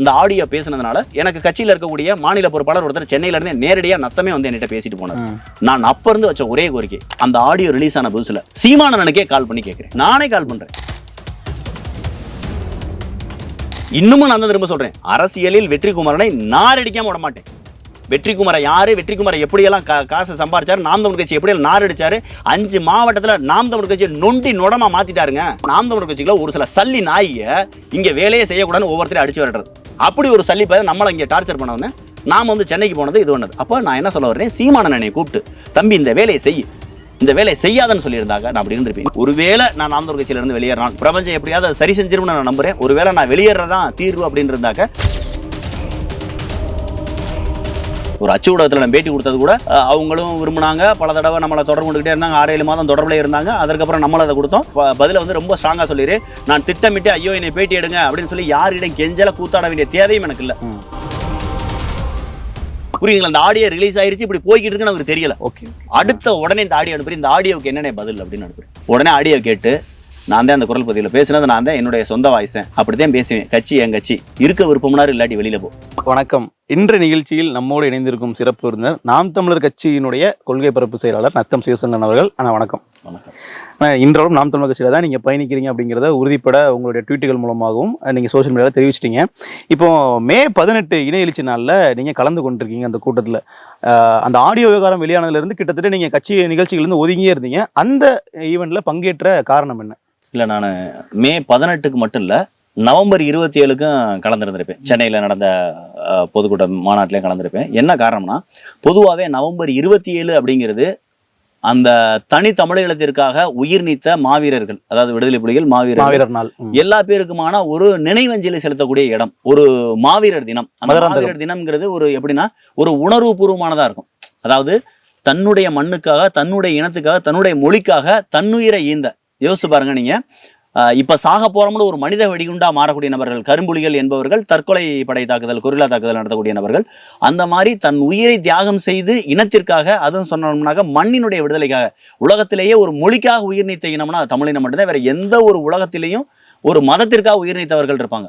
இந்த ஆடியோ பேசுனதுனால எனக்கு கட்சியில் இருக்கக்கூடிய மாநில பொறுப்பாளர் ஒருத்தர் சென்னையில இருந்து நேரடியா நத்தமே வந்து என்கிட்ட பேசிட்டு போனார். நான் அப்ப இருந்து வச்ச ஒரே கோரிக்கை அந்த ஆடியோ ரிலீஸ் ஆன புதுசுல சீமானனுக்கே கால் பண்ணி கேட்கிறேன். நானே கால் பண்றேன். இன்னமும் நான் தான் திரும்ப சொல்றேன். அரசியலில் வெற்றி குமரனை நார் அடிக்காம விட மாட்டேன் வெற்றி யார்? யாரு எப்படியெல்லாம் கா காசை சம்பாரிச்சாரு? நாம் தமிழ் கட்சி எப்படியெல்லாம் நார் அடிச்சாரு அஞ்சு மாவட்டத்தில் நாம் தமிழ் கட்சியை நொண்டி நொடமா மாத்திட்டாருங்க. நாம் தமிழ் கட்சிக்குள்ள ஒரு சில சல்லி நாயை இங்க வேலையே செய்யக்கூடாதுன்னு ஒவ்வொருத்தரையும் அடிச்சு விடுறது அப்படி ஒரு சல்லி பேர் நம்மளை இங்கே டார்ச்சர் பண்ணவொன்னே நாம் வந்து சென்னைக்கு போனது இது ஒன்று அப்போ நான் என்ன சொல்ல வர்றேன் சீமான என்னை கூப்பிட்டு தம்பி இந்த வேலையை செய். இந்த வேலையை செய்யாதன்னு சொல்லியிருந்தாங்க. நான் அப்படி இருந்திருப்பேன். ஒருவேளை நான் நாம் கட்சியிலிருந்து வெளியேறான் பிரபஞ்சம் எப்படியாவது சரி செஞ்சிரும்னு நான் நம்புறேன். ஒருவேளை நான் வெளியேறதான் தீர்வு அப்படின்னு இருந்தாக்க ஒரு அச்சு ஊடகத்தில் நான் பேட்டி கொடுத்தது கூட அவங்களும் விரும்பினாங்க. பல தடவை நம்மளை தொடர்பு கொண்டுகிட்டே இருந்தாங்க. ஆறு ஏழு மாதம் தொடர்புல இருந்தாங்க. அதுக்கப்புறம் நம்மளை அதை கொடுத்தோம். பதில வந்து ரொம்ப ஸ்ட்ராங்காக சொல்லிடுறேன் நான் திட்டமிட்டு ஐயோ என்னை பேட்டி எடுங்க அப்படின்னு சொல்லி யாரிடம் கெஞ்சல கூத்தாட வேண்டிய தேவையும் எனக்கு இல்லை. புரியுங்களா அந்த ஆடியோ ரிலீஸ் ஆயிருச்சு. இப்படி போய்கிட்டு இருக்குன்னு அவருக்கு தெரியல. ஓகே அடுத்த உடனே இந்த ஆடியோ அனுப்புறேன். இந்த ஆடியோவுக்கு என்னென்ன பதில் அப்படின்னு அனுப்புறேன். உடனே ஆடியோ கேட்டு நான் தான் அந்த குரல் பதிவில் பேசுனது நான் தான் என்னுடைய சொந்த வாய்ஸேன் அப்படித்தான் பேசுவேன். கட்சி என் கட்சி. இருக்க விருப்பம்னாரு இல்லாட்டி வெளியில போ. வணக்கம். இன்ற நிகழ்ச்சியில் நம்மோடு இணைந்திருக்கும் சிறப்பு விருந்தினர் நாம் தமிழர் கட்சியினுடைய கொள்கை பரப்பு செயலாளர் நத்தம் சிவசங்கரன் அவர்கள். அண்ணா வணக்கம். வணக்கம். இன்றளவும் நாம் தமிழர் கட்சியில தான் நீங்க பயணிக்கிறீங்க அப்படிங்கிறத உறுதிப்பட உங்களுடைய ட்வீட்டுகள் மூலமாகவும் அஹ், நீங்க சோஷியல் மீடியாவில் தெரிவிச்சிட்டீங்க. இப்போ மே பதினெட்டு இணைய எழுச்சி நாளில் நீங்க கலந்து கொண்டிருக்கீங்க அந்த கூட்டத்தில். அந்த ஆடியோ விவகாரம் வெளியானதுல இருந்து கிட்டத்தட்ட நீங்க கட்சி நிகழ்ச்சிகள் இருந்து ஒதுங்கியே இருந்தீங்க. அந்த ஈவெண்ட்ல பங்கேற்ற காரணம் என்ன? இல்லை நான் மே பதினெட்டுக்கு மட்டும் இல்லை நவம்பர் இருபத்தி ஏழுக்கும் கலந்துருந்திருப்பேன். சென்னையில் நடந்த அஹ், பொதுக்கூட்ட மாநாட்டிலையும் கலந்துருப்பேன். என்ன காரணம்னா பொதுவாகவே நவம்பர் இருபத்தி ஏழு அப்படிங்கிறது அந்த தனி தமிழீழத்திற்காக உயிர் நீத்த மாவீரர்கள் அதாவது விடுதலை புலிகள் மாவீரர் நாள். எல்லா பேருக்குமான ஒரு நினைவஞ்சலி செலுத்தக்கூடிய இடம் ஒரு மாவீரர் தினம். அந்த. மாவீரர் தினம்ங்கிறது ஒரு எப்படின்னா ஒரு உணர்வு பூர்வமானதா இருக்கும். அதாவது தன்னுடைய மண்ணுக்காக தன்னுடைய இனத்துக்காக தன்னுடைய மொழிக்காக தன்னுயிரை ஈந்த யோசிச்சு பாருங்க நீங்க. இப்போ சாக போகிறோம்னு ஒரு மனித வெடிகுண்டா மாறக்கூடிய நபர்கள் கரும்புலிகள் என்பவர்கள் தற்கொலை படை தாக்குதல் கொரில்லா தாக்குதல் நடத்தக்கூடிய நபர்கள் அந்த மாதிரி தன் உயிரை தியாகம் செய்து இனத்திற்காக அதுவும் சொன்னோம்னாக்க மண்ணினுடைய விடுதலைக்காக உலகத்திலேயே ஒரு மொழிக்காக உயிர் நீத்த இனம்னா தமிழினம் மட்டும்தான் வேற எந்த ஒரு உலகத்திலையும் ஒரு மதத்திற்காக உயிர் நீத்தவர்கள் இருப்பாங்க.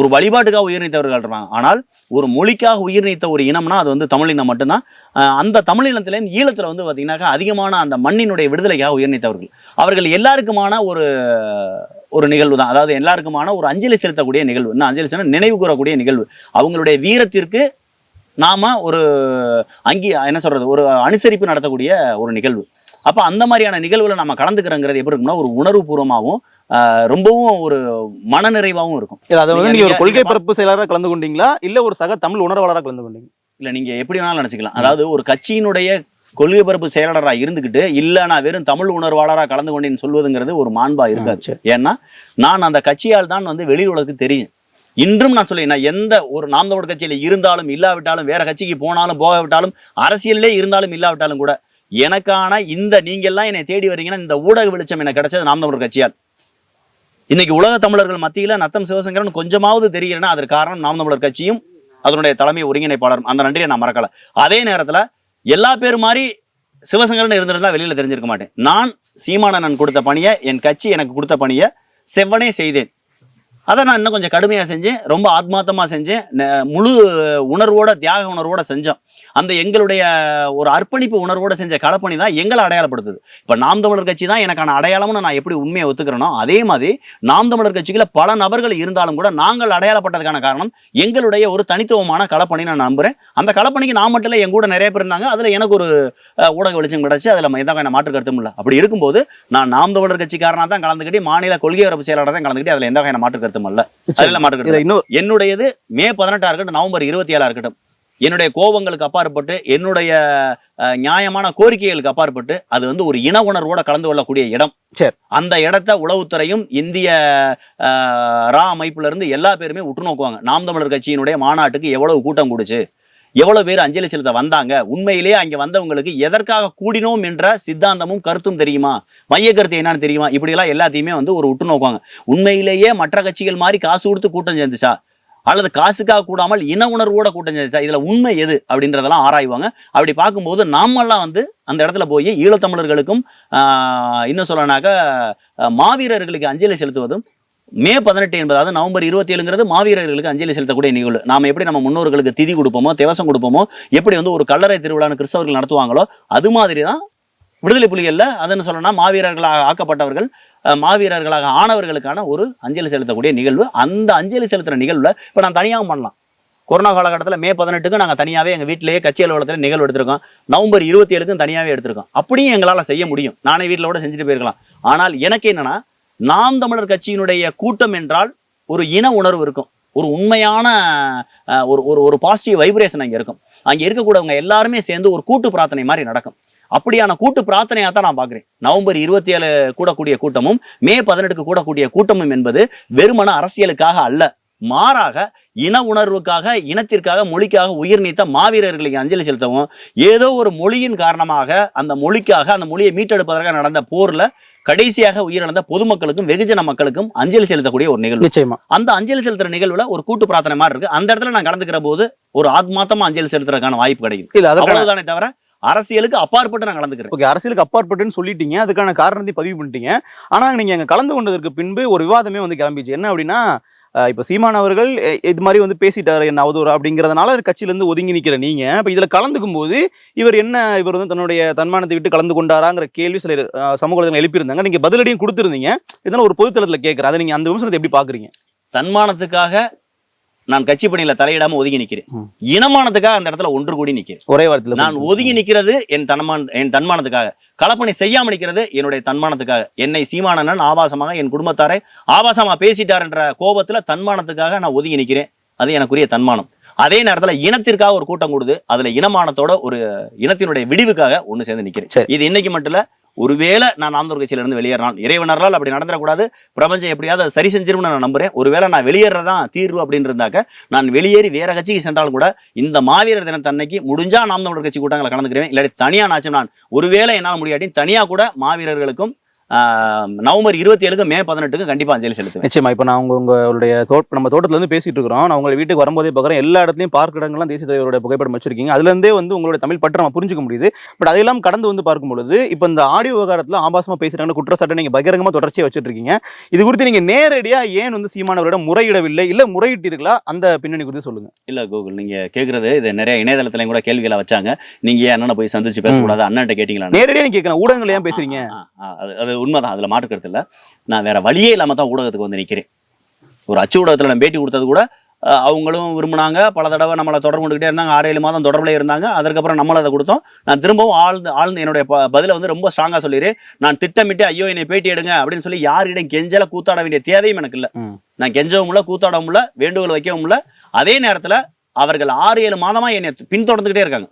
ஒரு வழிபாட்டுக்காக உயிர் நீத்தவர்கள் ஆனால் ஒரு மொழிக்காக உயிர் நீத்த ஒரு இனம்னா அது வந்து தமிழினம் மட்டும்தான். அந்த தமிழினத்திலேயும் ஈழத்துல வந்து பார்த்தீங்கன்னாக்கா அதிகமான அந்த மண்ணினுடைய விடுதலைக்காக உயிர் நீத்தவர்கள். அவர்கள் எல்லாருக்குமான ஒரு ஒரு நிகழ்வு தான் அதாவது எல்லாருக்குமான ஒரு அஞ்சலி செலுத்தக்கூடிய நிகழ்வு. என்ன அஞ்சலி செலுத்த நினைவு கூறக்கூடிய நிகழ்வு. அவங்களுடைய வீரத்திற்கு நாம ஒரு அங்கி என்ன சொல்றது ஒரு அனுசரிப்பு நடத்தக்கூடிய ஒரு நிகழ்வு. அப்ப அந்த மாதிரியான நிகழ்வுல நம்ம கலந்துக்கிறோங்கிறது எப்படி இருக்கும்னா ஒரு உணர்வு பூர்வமாகவும் ரொம்பவும் ஒரு மனநிறைவாகவும் இருக்கும். நீங்க- ஒரு கொள்கை பரப்பு செயலாளராக கலந்து கொண்டீங்களா? இல்ல ஒரு சக தமிழ் உணர்வாளராக கலந்து கொண்டீங்க? இல்ல நீங்க எப்படி வேணாலும் நினைச்சுக்கலாம். அதாவது ஒரு கட்சியினுடைய கொள்கை பரப்பு செயலாளராக இருந்துகிட்டு இல்ல நான் வெறும் தமிழ் உணர்வாளராக கலந்து கொண்டேன்னு சொல்வதுங்கிறது ஒரு மாண்பா இருக்காது. சரி. ஏன்னா நான் அந்த கட்சியால் தான் வந்து வெளி உலகத்துக்கு தெரியும். இன்றும் நான் சொல்லி நான் எந்த ஒரு நாம் தமிழர் கட்சியில இருந்தாலும் இல்லாவிட்டாலும் வேற கட்சிக்கு போனாலும் போகாவிட்டாலும் அரசியலே இருந்தாலும் இல்லாவிட்டாலும் கூட எனக்கான இந்த நீங்க எல்லாம் என்னை தேடி வரீங்கன்னா இந்த ஊடக வெளிச்சம் எனக்கு கிடைச்சது நாம் தமிழர் கட்சியால். இன்னைக்கு உலக தமிழர்கள் மத்தியில நத்தம் சிவசங்கரன் கொஞ்சமாவது தெரிகிறேன்னா அதற்கு காரணம் நாம் தமிழர் கட்சியும் அதனுடைய தலைமை ஒருங்கிணைப்பாளரும். அந்த நன்றியை நான் மறக்கல. அதே நேரத்துல எல்லா பேர் மாதிரி சிவசங்கரன் இருந்திருந்தா வெளியில தெரிஞ்சிருக்க மாட்டேன். நான் சீமானன் கொடுத்த பணியை என் கட்சி எனக்கு கொடுத்த பணியை செவ்வனே செய்தேன். அதை நான் இன்னும் கொஞ்சம் கடுமையாக செஞ்சேன். ரொம்ப ஆத்மார்த்தமாக செஞ்சேன். முழு உணர்வோட தியாக உணர்வோட செஞ்சோம். அந்த எங்களுடைய ஒரு அர்ப்பணிப்பு உணர்வோட செஞ்ச களப்பணி தான் எங்களை அடையாளப்படுத்துது. இப்போ நாம் தமிழர் கட்சி தான் எனக்கான அடையாளம்னு நான் எப்படி உண்மையை ஒத்துக்கிறேனோ அதே மாதிரி நாம் தமிழர் கட்சிக்குள்ள பல நபர்கள் இருந்தாலும் கூட நாங்கள் அடையாளப்பட்டதுக்கான காரணம் எங்களுடைய ஒரு தனித்துவமான களப்பணி நான் நம்புறேன். அந்த களப்பணிக்கு நான் மட்டும் இல்லை என் கூட நிறைய பேர் இருந்தாங்க. அதில் எனக்கு ஒரு ஊடக வெளிச்சம் கிடைச்சு அதில் எந்த மாற்று கருத்தும் இல்லை. அப்படி இருக்கும்போது நான் நாம் தமிழர் கட்சிக்காரனா தான் கலந்துக்கிட்டு மாநில கொள்கை வரப்பு செயலாளர் தான் கலந்துக்கிட்டு அதில் எந்த வகையான மாற்று கருத்தும் அதில் மாற்று கருத்து என்னுடையது மே பதினெட்டா இருக்கட்டும் நவம்பர் இருபத்தி ஏழா இருக்கட்டும். என்னுடைய கோபங்களுக்கு அப்பாற்பட்டு என்னுடைய நியாயமான கோரிக்கைகளுக்கு அப்பாற்பட்டு அது வந்து ஒரு இன உணர்வோட கலந்து கொள்ளக்கூடிய இடம். சரி. அந்த இடத்த உளவுத்துறையும் இந்திய ரா அமைப்புல இருந்து எல்லா பேருமே உற்று நோக்குவாங்க நாம் தமிழர் கட்சியினுடைய மாநாட்டுக்கு எவ்வளவு கூட்டம் கூடுச்சு எவ்வளவு பேர் அஞ்சலி செலுத்த வந்தாங்க உண்மையிலேயே அங்க வந்தவங்களுக்கு எதற்காக கூடினோம் என்ற சித்தாந்தமும் கருத்தும் தெரியுமா? மைய கருத்து என்னன்னு தெரியுமா? இப்படியெல்லாம் எல்லாத்தையுமே வந்து ஒரு உற்று நோக்குவாங்க உண்மையிலேயே மற்ற கட்சிகள் மாதிரி காசு கொடுத்து கூட்டம் சேர்ந்துச்சா? அல்லது காசுக்காக கூடாமல் இன உணர்வோட கூட்டம் சேர்ந்துச்சா இதுல உண்மை எது அப்படின்றதெல்லாம் ஆராய்வாங்க. அப்படி பார்க்கும்போது நாமெல்லாம் வந்து அந்த இடத்துல போய் ஈழத்தமிழர்களுக்கும் இன்னும் சொல்லனாக்க மாவீரர்களுக்கு அஞ்சலி செலுத்துவதும் மே பதினெட்டு என்பதாவது நவம்பர் இருபத்தி ஏழுங்கிறது மாவீரர்களுக்கு அஞ்சலி செலுத்தக்கூடிய நிகழ்வு. நாம எப்படி நம்ம முன்னோர்களுக்கு திதி கொடுப்போமோ தேவசம் கொடுப்போமோ எப்படி வந்து ஒரு கல்லறை திருவிழான்னு கிறிஸ்தவர்கள் நடத்துவாங்களோ அது மாதிரி தான் விடுதலை புலிகளில் அதுன்னு சொல்லணும்னா மாவீரர்களாக ஆக்கப்பட்டவர்கள் மாவீரர்களாக ஆனவர்களுக்கான ஒரு அஞ்சலி செலுத்தக்கூடிய நிகழ்வு. அந்த அஞ்சலி செலுத்துற நிகழ்வுல இப்போ நான் தனியாகவும் பண்ணலாம். கொரோனா காலகட்டத்தில் மே பதினெட்டுக்கு நாங்கள் தனியாகவே எங்கள் வீட்டிலேயே கட்சி அலுவலகத்தில் நிகழ்வு எடுத்திருக்கோம். நவம்பர் இருபத்தி ஏழுக்கும் தனியாகவே எடுத்திருக்கோம். அப்படியும் எங்களால் செய்ய முடியும். நானே வீட்டில் கூட செஞ்சுட்டு போயிருக்கலாம். ஆனால் எனக்கு என்னன்னா நாம் தமிழர் கட்சியினுடைய கூட்டம் என்றால் ஒரு இன உணர்வு இருக்கும். ஒரு உண்மையான ஒரு ஒரு ஒரு பாசிட்டிவ் வைப்ரேஷன் அங்கே இருக்கும். அங்கே இருக்கக்கூடியவங்க எல்லாருமே சேர்ந்து ஒரு கூட்டு பிரார்த்தனை மாதிரி நடக்கும். அப்படியான கூட்டு பிரார்த்தனையாக தான் நான் பார்க்குறேன். நவம்பர் இருபத்தி ஏழு கூடக்கூடிய கூட்டமும் மே பதினெட்டுக்கு கூடக்கூடிய கூட்டமும் என்பது வெறுமன அரசியலுக்காக அல்ல. மாறாக இன உணர்வுக்காக இனத்திற்காக மொழிக்காக உயிர் நீத்த மாவீரர்களுக்கு அஞ்சலி செலுத்தவும் ஏதோ ஒரு மொழியின் காரணமாக அந்த மொழிக்காக அந்த மொழியை மீட்டெடுப்பதற்காக நடந்த போர்ல கடைசியாக உயிரிழந்த பொதுமக்களுக்கும் வெகுஜன மக்களுக்கும் அஞ்சலி செலுத்தக்கூடிய ஒரு நிகழ்வு. நிச்சயமா. அந்த அஞ்சலி செலுத்துற நிகழ்வுல ஒரு கூட்டு பிரார்த்தனை மாதிரி இருக்கு. அந்த இடத்துல நான் கலந்துக்கிற போது ஒரு ஆத்மாத்தமா அஞ்சலி செலுத்துறதுக்கான வாய்ப்பு இல்ல அதற்கான அவ்வளவுதானே தவிர அரசியலுக்கு அப்பாற்பட்டு நான் கலந்துக்கிறேன். ஓகே அரசியலுக்கு அப்பாற்பட்டுன்னு சொல்லிட்டீங்க. அதுக்கான காரணத்தை பதிவு பண்ணிட்டீங்க. ஆனா நீங்க அங்க கலந்து கொண்டதற்கு பின்பு ஒரு விவாதமே வந்து கிளம்பிச்சு. என்ன அப்படின்னா இப்ப சீமான் அவர்கள் இது மாதிரி வந்து பேசிட்டாரு என்ன அவதூறு அப்படிங்கறதுனால கட்சியில இருந்து ஒதுங்கி நிக்கிற நீங்க. இப்ப இதுல கலந்துக்கும் போது இவர் என்ன இவர் வந்து தன்னுடைய தன்மானத்தை விட்டு கலந்து கொண்டாராங்கிற கேள்வி சில அஹ், சமூக வலைதளங்கள் எழுப்பியிருந்தாங்க. நீங்க பதிலடியும் கொடுத்திருந்தீங்க. இதனால ஒரு பொதுத்தளத்துல கேட்கறேன் அதை நீங்க அந்த விமர்சனத்தை எப்படி பாக்குறீங்க? தன்மானத்துக்காக நான் கட்சி பணியில தலையிடாம ஒதுங்கி நிக்கிறேன். ம். இனமானத்துக்காக அந்த இடத்துல ஒன்று கூடி நிக்கிறேன். ஒரே வாரத்துல நான் ஒதுங்கி நிக்கிறது என் தன்மான் என் தன்மானத்துக்காக. களப்பணி செய்யாம நிக்கிறது என்னுடைய தன்மானத்துக்காக. என்னை சீமானனன் ஆபாசமாக என் குடும்பத்தாரை ஆபாசமா பேசிட்டார் என்ற கோபத்துல தன்மானத்துக்காக நான் ஒதுங்கி நிக்கிறேன். அது எனக்குரிய தன்மானம். அதே நேரத்துல இனத்திற்காக ஒரு கூட்டம் கொடுது. அதுல இனமானத்தோட ஒரு இனத்தினுடைய விடிவுக்காக ஒண்ணு சேர்ந்து நிக்கிறேன். இது இன்னைக்கு மட்டும் இல்ல ஒருவேளை நான் நாமதூர் கட்சியிலிருந்து வெளியேறலாம் இறைவனரால் அப்படி நடந்துடக்கூடாது. பிரபஞ்சம் எப்படியாவது சரி செஞ்சிரும்னு நான் நம்புறேன். ஒருவேளை நான் வெளியேறதான் தீர்வு அப்படின்னு இருந்தாக்க நான் வெளியேறி வேற கட்சிக்கு சென்றாலும் கூட இந்த மாவீரர் தினத்தன்னைக்கு முடிஞ்சா நாம் தமிழர் கட்சி கூட்டங்களை கலந்துக்கிறேன். இல்லாட்டி தனியாக நாச்சும் நான் ஒருவேளை என்னால் முடியாட்டி தனியாக கூட மாவீரர்களுக்கும் நவம்பர் இருபத்தி ஏழுக்கு மே பதினெட்டுக்கு கண்டிப்பா அஞ்சலி செலுத்துவேன். நிச்சயமா. இப்ப நான் உங்க உங்களுடைய தோட்ட நம்ம தோட்டத்துல இருந்து பேசிட்டு இருக்கிறோம். நான் உங்க வீட்டுக்கு வரும்போதே பாக்குறேன் எல்லா இடத்துலயும் பார்க்க இடங்கள்லாம் தேசிய தலைவருடைய புகைப்படம் வச்சிருக்கீங்க. அதுல இருந்தே வந்து உங்களுடைய தமிழ் பற்று நம்ம புரிஞ்சுக்க முடியுது. பட் அதையெல்லாம் கடந்து வந்து பார்க்கும் பொழுது இப்ப இந்த ஆடியோ விவகாரத்துல ஆபாசமா பேசுறாங்க குற்றச்சாட்டை நீங்க பகிரங்கமா தொடர்ச்சியா வச்சிட்டு இருக்கீங்க இது குறித்து நீங்க நேரடியா ஏன் வந்து சீமானவரிடம் முறையிடவில்லை? இல்ல முறையிட்டீர்களா அந்த பின்னணி குறித்து சொல்லுங்க. இல்ல கூகுள் நீங்க கேக்குறது இது நிறைய இணையதளத்திலையும் கூட கேள்விகளை வச்சாங்க. நீங்க ஏன் அண்ணனை போய் சந்திச்சு பேசக்கூடாது? அண்ணன்ட்ட கேட்டீங்களா நேரடியா நீங்க கேட்கலாம். ஊடகங்கள் ஏன் பேசுறீங்க? அது உண்மைதான் அதுல மாற்றுக்கிறது இல்ல. நான் வேற வழியே இல்லாம தான் ஊடகத்துக்கு வந்து நிக்கிறேன். ஒரு அச்சு ஊடகத்துல நான் பேட்டி கொடுத்தது கூட அவங்களும் விரும்புனாங்க. பல தடவை நம்மளை தொடர்பு கொண்டுகிட்டே இருந்தாங்க. ஆறு ஏழு மாதம் தொடர்புல இருந்தாங்க. அதுக்கப்புறம் நம்மள அதை கொடுத்தோம். நான் திரும்பவும் ஆழ்ந்து ஆழ்ந்து என்னுடைய ப- பதிலை வந்து ரொம்ப ஸ்ட்ராங்கா சொல்லிடுறேன். நான் திட்டமிட்டு ஐயோ என்னை பேட்டி எடுங்க அப்படின்னு சொல்லி யாரிடம் கெஞ்சல கூத்தாட வேண்டிய தேவையும் எனக்கு இல்ல. நான் கெஞ்சவும் இல்ல கூத்தாடவும் இல்ல வேண்டுகோள் வைக்கவும் இல்ல. அதே நேரத்துல அவர்கள் ஆறு ஏழு மாதமா என்னை பின்தொடர்ந்துகிட்டே இருக்காங்க.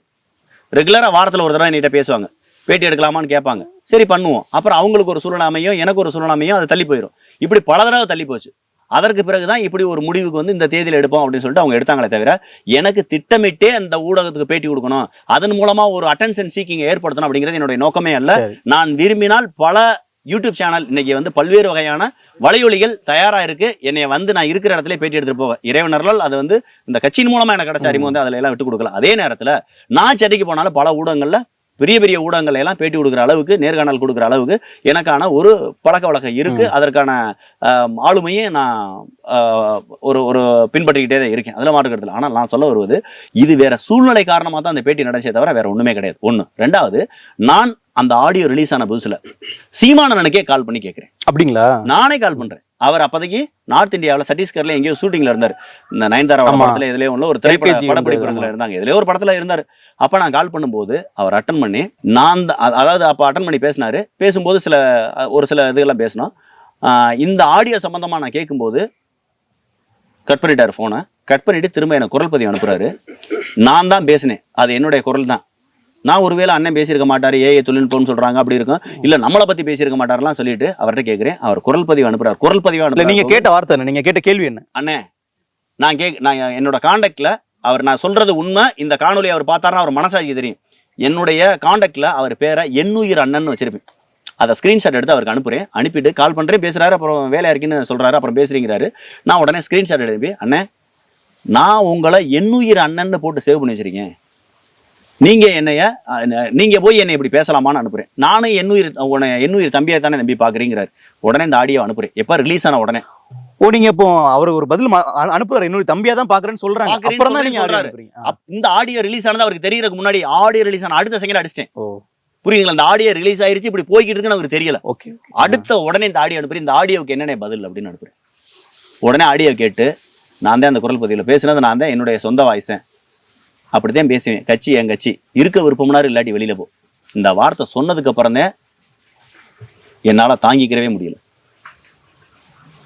ரெகுலரா வாரத்துல ஒரு தடவை என்கிட்ட பேசுவாங்க. பேட்டி எடுக்கலாமான்னு கேட்பாங்க. சரி பண்ணுவோம். அப்புறம் அவங்களுக்கு ஒரு சூழ்நிலை அமையும் எனக்கு ஒரு சூழ்நிலை அமையும் அது தள்ளி போயிடும் இப்படி பல தடவை தள்ளி போச்சு. அதற்கு பிறகுதான் இப்படி ஒரு முடிவுக்கு வந்து இந்த தேதியில் எடுப்போம் அப்படின்னு சொல்லிட்டு அவங்க எடுத்தாங்களே தவிர எனக்கு திட்டமிட்டே அந்த ஊடகத்துக்கு பேட்டி கொடுக்கணும். அதன் மூலமா ஒரு அட்டென்ஷன் சீக்கிங் ஏற்படுத்தணும் அப்படிங்கிறது என்னுடைய நோக்கமே அல்ல. நான் விரும்பினால் பல யூடியூப் சேனல் இன்னைக்கு வந்து பல்வேறு வகையான வலையொலிகள் தயாரா இருக்கு. என்னை வந்து நான் இருக்கிற இடத்துல பேட்டி எடுத்துட்டு போவேன். இறைவனர்களால் அது வந்து இந்த கட்சியின் மூலமா எனக்கு கிடைச்ச அறிவு வந்து அதுல எல்லாம் விட்டு கொடுக்கல. அதே நேரத்துல நான் செடிக்கு போனாலும் பல ஊடகங்கள்ல பெரிய பெரிய ஊடகங்கள் எல்லாம் பேட்டி கொடுக்குற அளவுக்கு நேர்காணல் கொடுக்குற அளவுக்கு எனக்கான ஒரு பழக்க வழக்கம் இருக்கு. அதற்கான ஆளுமையை நான் ஒரு ஒரு பின்பற்றிக்கிட்டே தான் இருக்கேன். அதில் மாற்றுக்கிறதுல ஆனால் நான் சொல்ல வருவது இது வேற சூழ்நிலை காரணமாக தான் அந்த பேட்டி நடந்தே தவிர வேற ஒண்ணுமே கிடையாது. ஒண்ணு. ரெண்டாவது நான் அந்த ஆடியோ ரிலீஸ் ஆன புதுசுல சீமானனுக்கே கால் பண்ணி கேட்கிறேன். அப்படிங்களா? நானே கால் பண்றேன். அவர் அப்போதைக்கு நார்த் இந்தியாவில் சத்தீஸ்கர்ல எங்கேயோ ஷூட்டிங்ல இருந்தார். இந்த நயன்தாரா. படத்துல இதுலயே உள்ள ஒரு திரைப்பட ஆமா. இருந்தாங்க. இதுலயே ஒரு படத்துல இருந்தார். அப்ப நான் கால் பண்ணும்போது அவர் அட்டன் பண்ணி நான் அதாவது அப்ப அட்டன் பண்ணி பேசினாரு. பேசும்போது சில ஒரு சில இதுகள்லாம் பேசினோம். இந்த ஆடியோ சம்பந்தமா நான் கேட்கும்போது கட் பண்ணிட்டாரு போனை கட் பண்ணிட்டு திரும்ப எனக்கு குரல் பதிவு அனுப்புறாரு. நான் தான் பேசினேன். அது என்னுடைய குரல் தான். நான் ஒருவேளை அண்ணன் பேசியிருக்க மாட்டாரு ஏஏ தொழில்நுட்பம்னு சொல்றாங்க அப்படி இருக்கும். இல்ல நம்மளை பத்தி பேசியிருக்க மாட்டாருலாம் சொல்லிட்டு அவர்கிட்ட கேட்கிறேன் அவர் குரல் பதிவு அனுப்புறாரு. குரல் பதிவு இல்ல நீங்க கேட்ட வார்த்தை என்ன? நீங்க கேட்ட கேள்வி என்ன? அண்ணே நான் கேக் நான் என்னோட காண்டாக்ட்ல அவர் நான் சொல்றது உண்மை. இந்த காணொலி அவர் பார்த்தாருன்னா அவர் மனசாட்சி தெரியும். என்னுடைய காண்டாக்ட்ல அவர் பேரை எண்ணுயிர் அண்ணன் வச்சிருப்பேன். அதை ஸ்க்ரீன்ஷாட் எடுத்து அவருக்கு அனுப்புறேன். அனுப்பிட்டு கால் பண்றேன். பேசுறாரு அப்புறம் வேலையா இருக்குன்னு சொல்றாரு அப்புறம் பேசுறீங்கிறாரு. நான் உடனே ஸ்க்ரீன்ஷாட் எடுப்பி அண்ணே நான் உங்களை எண்ணுயிர் அண்ணன்னு போட்டு சேவ் பண்ணி வச்சிருக்கேன். நீங்க என்னைய நீங்க போய் என்னை இப்படி பேசலாமான்னு அனுப்புறேன். நானும் எண்ணுயிர் உன்னை எண்ணுயிர் தம்பியை தானே நம்பி பாக்குறீங்கிறாரு. உடனே இந்த ஆடியோ அனுப்புறேன். எப்ப ரிலீஸ் ஆன உடனே. ஓ நீங்க இப்போ அவருக்கு ஒரு பதில் அனுப்புறாரு. இன்னொரு தம்பியா தான் பாக்குறேன்னு சொல்றாங்க. அப்புறம் தான் நீங்க இந்த ஆடியோ ரிலீஸ் ஆனது அவருக்கு தெரியறதுக்கு முன்னாடி ஆடியோ ரிலீஸ் ஆன அடுத்த செகண்ட் அடிச்சிட்டேன். ஓ. புரியுதுங்களா? இந்த ஆடியோ ரிலீஸ் ஆயிருச்சு இப்படி போய்கிட்டு இருக்குன்னு அவருக்கு தெரியல. ஓகே அடுத்த உடனே இந்த ஆடியோ அனுப்புறேன். இந்த ஆடியோவுக்கு என்னென்ன பதில் அப்படின்னு அனுப்புறேன். உடனே ஆடியோ கேட்டு நான் தான் அந்த குரல் பதிவில் பேசுனது நான் தான் என்னுடைய சொந்த வாய்ஸேன் அப்படித்தான் பேசுவேன். கட்சி என் கட்சி. இருக்க விருப்பம்னாரு இல்லாட்டி வெளியில போ. இந்த வார்த்தை சொன்னதுக்கு அப்புறமே என்னால் என்னால தாங்கிக்கிறவே முடியல.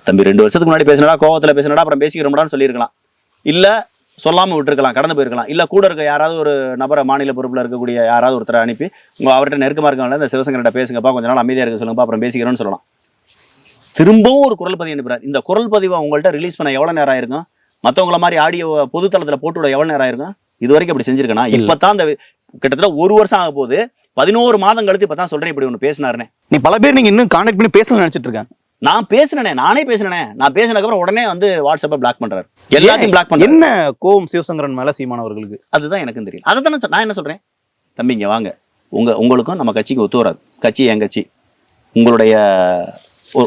தம்பி ரெண்டு வருஷத்துக்கு முன்னாடி பேசினடா கோவத்துல பேசினடா அப்புறம் பேசிக்கிறோம்டான்னு சொல்லியிருக்கலாம். இல்ல சொல்லாம விட்டுருக்கலாம் கடந்து போயிருக்கலாம். இல்ல கூட இருக்க யாராவது ஒரு நபரை மாநில பொறுப்புல இருக்கக்கூடிய யாராவது ஒருத்தரை அனுப்பி உங்க அவர்கிட்ட நெருக்கமா இருக்கவங்கள இந்த சிவசங்கர்கிட்ட பேசுங்கப்பா கொஞ்ச நாள் அமைதியா இருக்க சொல்லுங்கப்பா அப்புறம் பேசிக்கிறோம்னு சொல்லலாம். திரும்பவும் ஒரு குரல் பதிவு அனுப்புறாரு. இந்த குரல் பதிவை உங்கள்கிட்ட ரிலீஸ் பண்ண எவ்வளவு நேரம் ஆயிருக்கும்? மத்தவங்கள மாதிரி ஆடியோ பொதுத்தளத்துல போட்டு விட எவ்வளவு நேரம் ஆயிருக்கும்? இது வரைக்கும் அப்படி செஞ்சிருக்கேனா. இப்பதான் இந்த கிட்டத்தட்ட ஒரு வருஷம் ஆக போகுது பதினோரு மாதம் கழித்து இப்பதான் சொல்றேன் இப்படி ஒண்ணு பேசினாருன்னு. நீ பல பேர் நீங்க இன்னும் கான்டாக்ட் பண்ணி பேசணும்னு நினைச்சிட்டு இருக்காங்க. நான் பேசினேனே நானே பேசினேனே. நான் பேசினதுக்கு அப்புறம் உடனே வந்து வாட்ஸ்அப்பை பிளாக் பண்றாரு. எல்லாத்தையும் பிளாக் பண்றாரு. என்ன கோவம் சிவசங்கரன் மேல சீமானவர்களுக்கு அதுதான் எனக்கும் தெரியும் அதை தானே நான் என்ன சொல்றேன்? தம்பி இங்க வாங்க. உங்க உங்களுக்கும் நம்ம கட்சிக்கு ஒத்து வராது. கட்சி என் கட்சி. உங்களுடைய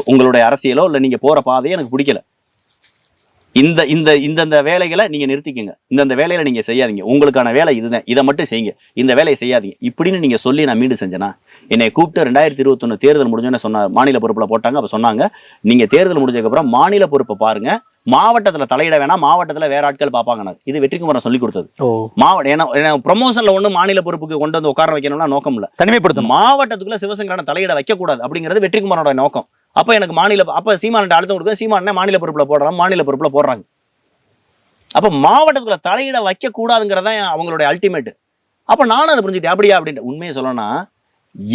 உங்களுடைய அரசியலோ இல்லை நீங்க போற பாதையோ எனக்கு பிடிக்கல. இந்த இந்த இந்தந்த வேலைகளை நீங்க நிறுத்திக்கங்க. இந்தந்த வேலைகளை நீங்க செய்யாதீங்க. உங்களுக்கான வேலை இதுதான். இதை மட்டும் செய்யுங்க. இந்த வேலையை செய்யாதீங்க. இப்படின்னு நீங்க சொல்லி நான் மீண்டும் செஞ்சேனா? என்னை கூப்பிட்டு ரெண்டாயிரத்தி இருபத்தொன்னு தேர்தல் முடிஞ்சோன்னு சொன்ன மாநில பொறுப்புல போட்டாங்க அப்ப சொன்னாங்க நீங்க தேர்தல் முடிஞ்சதுக்கப்புறம் மாநில பொறுப்பை பாருங்க. மாவட்டத்துல தலையிட வேணாம் மாவட்டத்துல வேற ஆட்கள் பார்ப்பாங்க இது வெற்றிக்குமரன் சொல்லி கொடுத்தது. ஓ. மாவட்ட ஏன்னா ப்ரொமோஷன்ல ஒண்ணு மாநில பொறுப்புக்கு கொண்டு வந்து உட்கார வைக்கணும்னா நோக்கம் இல்ல தனிமைப்படுத்தணும். மாவட்டத்துக்குள்ள சிவசங்கரனை தலையிட வைக்க கூடாது அப்படிங்கிறது வெற்றிக்குமாரோட நோக்கம். அப்ப எனக்கு மாநில அப்ப சீமான்ட்ட அழுத்தம் கொடுக்க சீமானே மாநில பொறுப்புல போடுறாங்க மாநில பொறுப்புல போடுறாங்க. அப்ப மாவட்டத்துக்குள்ள தலையிட வைக்க கூடாதுங்கிறதான் அவங்களுடைய அல்டிமேட் அப்ப நானும் அதை புரிஞ்சுக்கிட்டேன். அப்படியா அப்படின்ட்டு. உண்மையை சொல்லணும்னா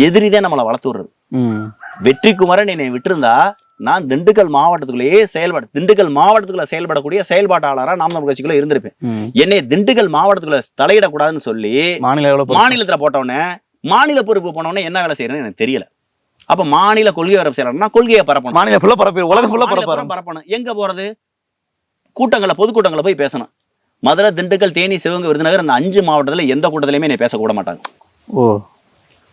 எதிரிதான் நம்மளை வளர்த்து விடுறது. ம். வெற்றிக்குமரன் என்னை விட்டிருந்தா நான் திண்டுக்கல் மாவட்டத்துக்குள்ளேயே செயல்பட திண்டுக்கல் மாவட்டத்துக்குள்ள செயல்படக்கூடிய செயல்பாட்டாளரா நாம் தமிழ் கட்சிக்குள்ள இருந்திருப்பேன். என்னை திண்டுக்கல் மாவட்டத்துக்குள்ள தலையிடக்கூடாதுன்னு சொல்லி மாநில. மாநிலத்துல போட்டவொடனே மாநில பொறுப்பு போனவொடனே என்ன வேலை செய்யறேன்னு எனக்கு தெரியல. அப்ப மாநில கொள்கை வரப்பு செய்யறேன்னா கொள்கையை பரப்பணும். மாநில ஃபுல்லா பரப்பி உலகம் ஃபுல்லா மாநில பரப்ப பூரா பரப்பணும். எங்க போறது? கூட்டங்களை பொதுக்கூட்டங்களை போய் பேசணும். மதுரை திண்டுக்கல் தேனி சிவகங்கை விருதுநகர் அந்த அஞ்சு மாவட்டத்துல எந்த கூட்டத்திலயுமே என்னை பேச கூட மாட்டாங்க. ஓ.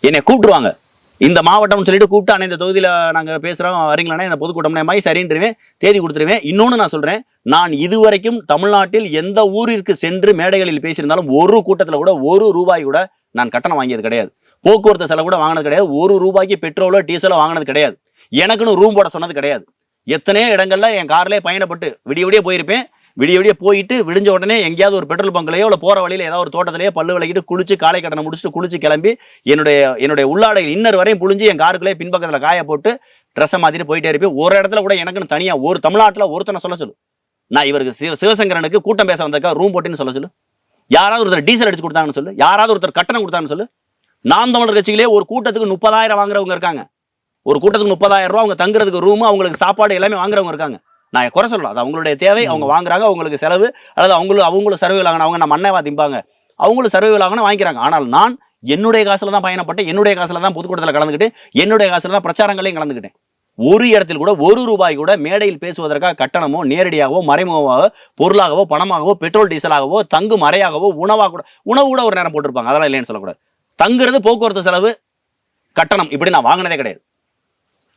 என்னை கூப்பிட்டுருவாங்க. இந்த மாவட்டம்னு சொல்லிட்டு கூப்பிட்டு அண்ணா இந்த தொகுதியில நாங்க பேசுறோம். வரீங்களாண்ணே? இந்த பொதுக்கூட்டம் மாதிரி சரின்றுவேன். தேதி கொடுத்துருவேன். இன்னொன்னு நான் சொல்றேன். நான் இதுவரைக்கும் தமிழ்நாட்டில் எந்த ஊரிற்கு சென்று மேடைகளில் பேசியிருந்தாலும் ஒரு கூட்டத்துல கூட ஒரு ரூபாய் கூட நான் கட்டணம் வாங்கியது கிடையாது. போக்குவரத்து செலவு கூட வாங்கினது கிடையாது. ஒரு ரூபாய்க்கு பெட்ரோலோ டீசலோ வாங்கினது கிடையாது. எனக்குன்னு ரூம் போட சொன்னது கிடையாது. எத்தனையோ இடங்கள்ல என் கார்லேயே பயணப்பட்டு விடிய விடிய போயிருப்பேன். விடிய விடிய போயிட்டு விடிஞ்ச உடனே எங்கேயாவது ஒரு பெட்ரோல் பங்க்லயோ இல்லை போகிற வழியில் ஏதாவது ஒரு தோட்டத்திலேயோ பல்லு விளக்கிட்டு குளிச்சு காலை கடனை முடிச்சுட்டு குளிச்சு கிளம்பி என்னுடைய என்னுடைய உள்ளாடை இன்னர் வரையும் புழிஞ்சு என் காருக்குள்ளே பின்பக்கத்தில் காய போட்டு ட்ரெஸ்ஸை மாற்றிட்டு போயிட்டே இருப்பேன். ஒரு இடத்துல கூட எனக்குன்னு தனியாக ஒரு தமிழ்நாட்டில் ஒருத்தனை சொல்ல சொல்லு. நான் இவருக்கு சிவ சிவசங்கரனுக்கு கூட்டம் பேச வந்தக்கா ரூம் போட்டுன்னு சொல்ல சொல்லு. யாராவது ஒருத்தர் டீசல் அடிச்சு கொடுத்தாங்கன்னு சொல்லு. யாராவது ஒருத்தர் கட்டணம் கொடுத்தாங்கன்னு சொல்லு. நாம் தமிழர் கட்சியிலே ஒரு கூட்டத்துக்கு முப்பதாயிரம் வாங்குறவங்க இருக்காங்க. ஒரு கூட்டத்துக்கு முப்பதாயிரம் ரூபா அவங்க தங்குறதுக்கு ரூம் அவங்களுக்கு சாப்பாடு எல்லாமே வாங்குறவங்க இருக்காங்க. நான் குறை சொல்லலாம் அது அவங்களுடைய தேவை. அவங்க வாங்குறாங்க அவங்களுக்கு செலவு. அல்லது அவங்களும் அவங்களும் ஆகணும் அவங்க நம்ம அண்ணவா திம்பாங்க அவங்களும் சர்வைவல் ஆகணும் வாங்கிக்கிறாங்க. ஆனால் நான் என்னுடைய காசுல தான் பயணப்பட்டு என்னுடைய காசுல தான் பொதுக்கூட்டத்தில் கலந்துக்கிட்டு என்னுடைய காசுல தான் பிரச்சாரங்களையும் கலந்துக்கிட்டேன். ஒரு இடத்தில் கூட ஒரு ரூபாய் கூட மேடையில் பேசுவதற்காக கட்டணமோ நேரடியாகவோ மறைமுகமாகவோ பொருளாகவோ பணமாகவோ பெட்ரோல் டீசலாகவோ தங்கும் அறையாகவோ உணவாக கூட உணவு கூட ஒரு நேரம் போட்டிருப்பாங்க. அதெல்லாம் இல்லைன்னு சொல்லக்கூடாது. தங்குறது போக்குவரத்து செலவு கட்டணம். இப்படி நான் வாங்கினதே கிடையாது.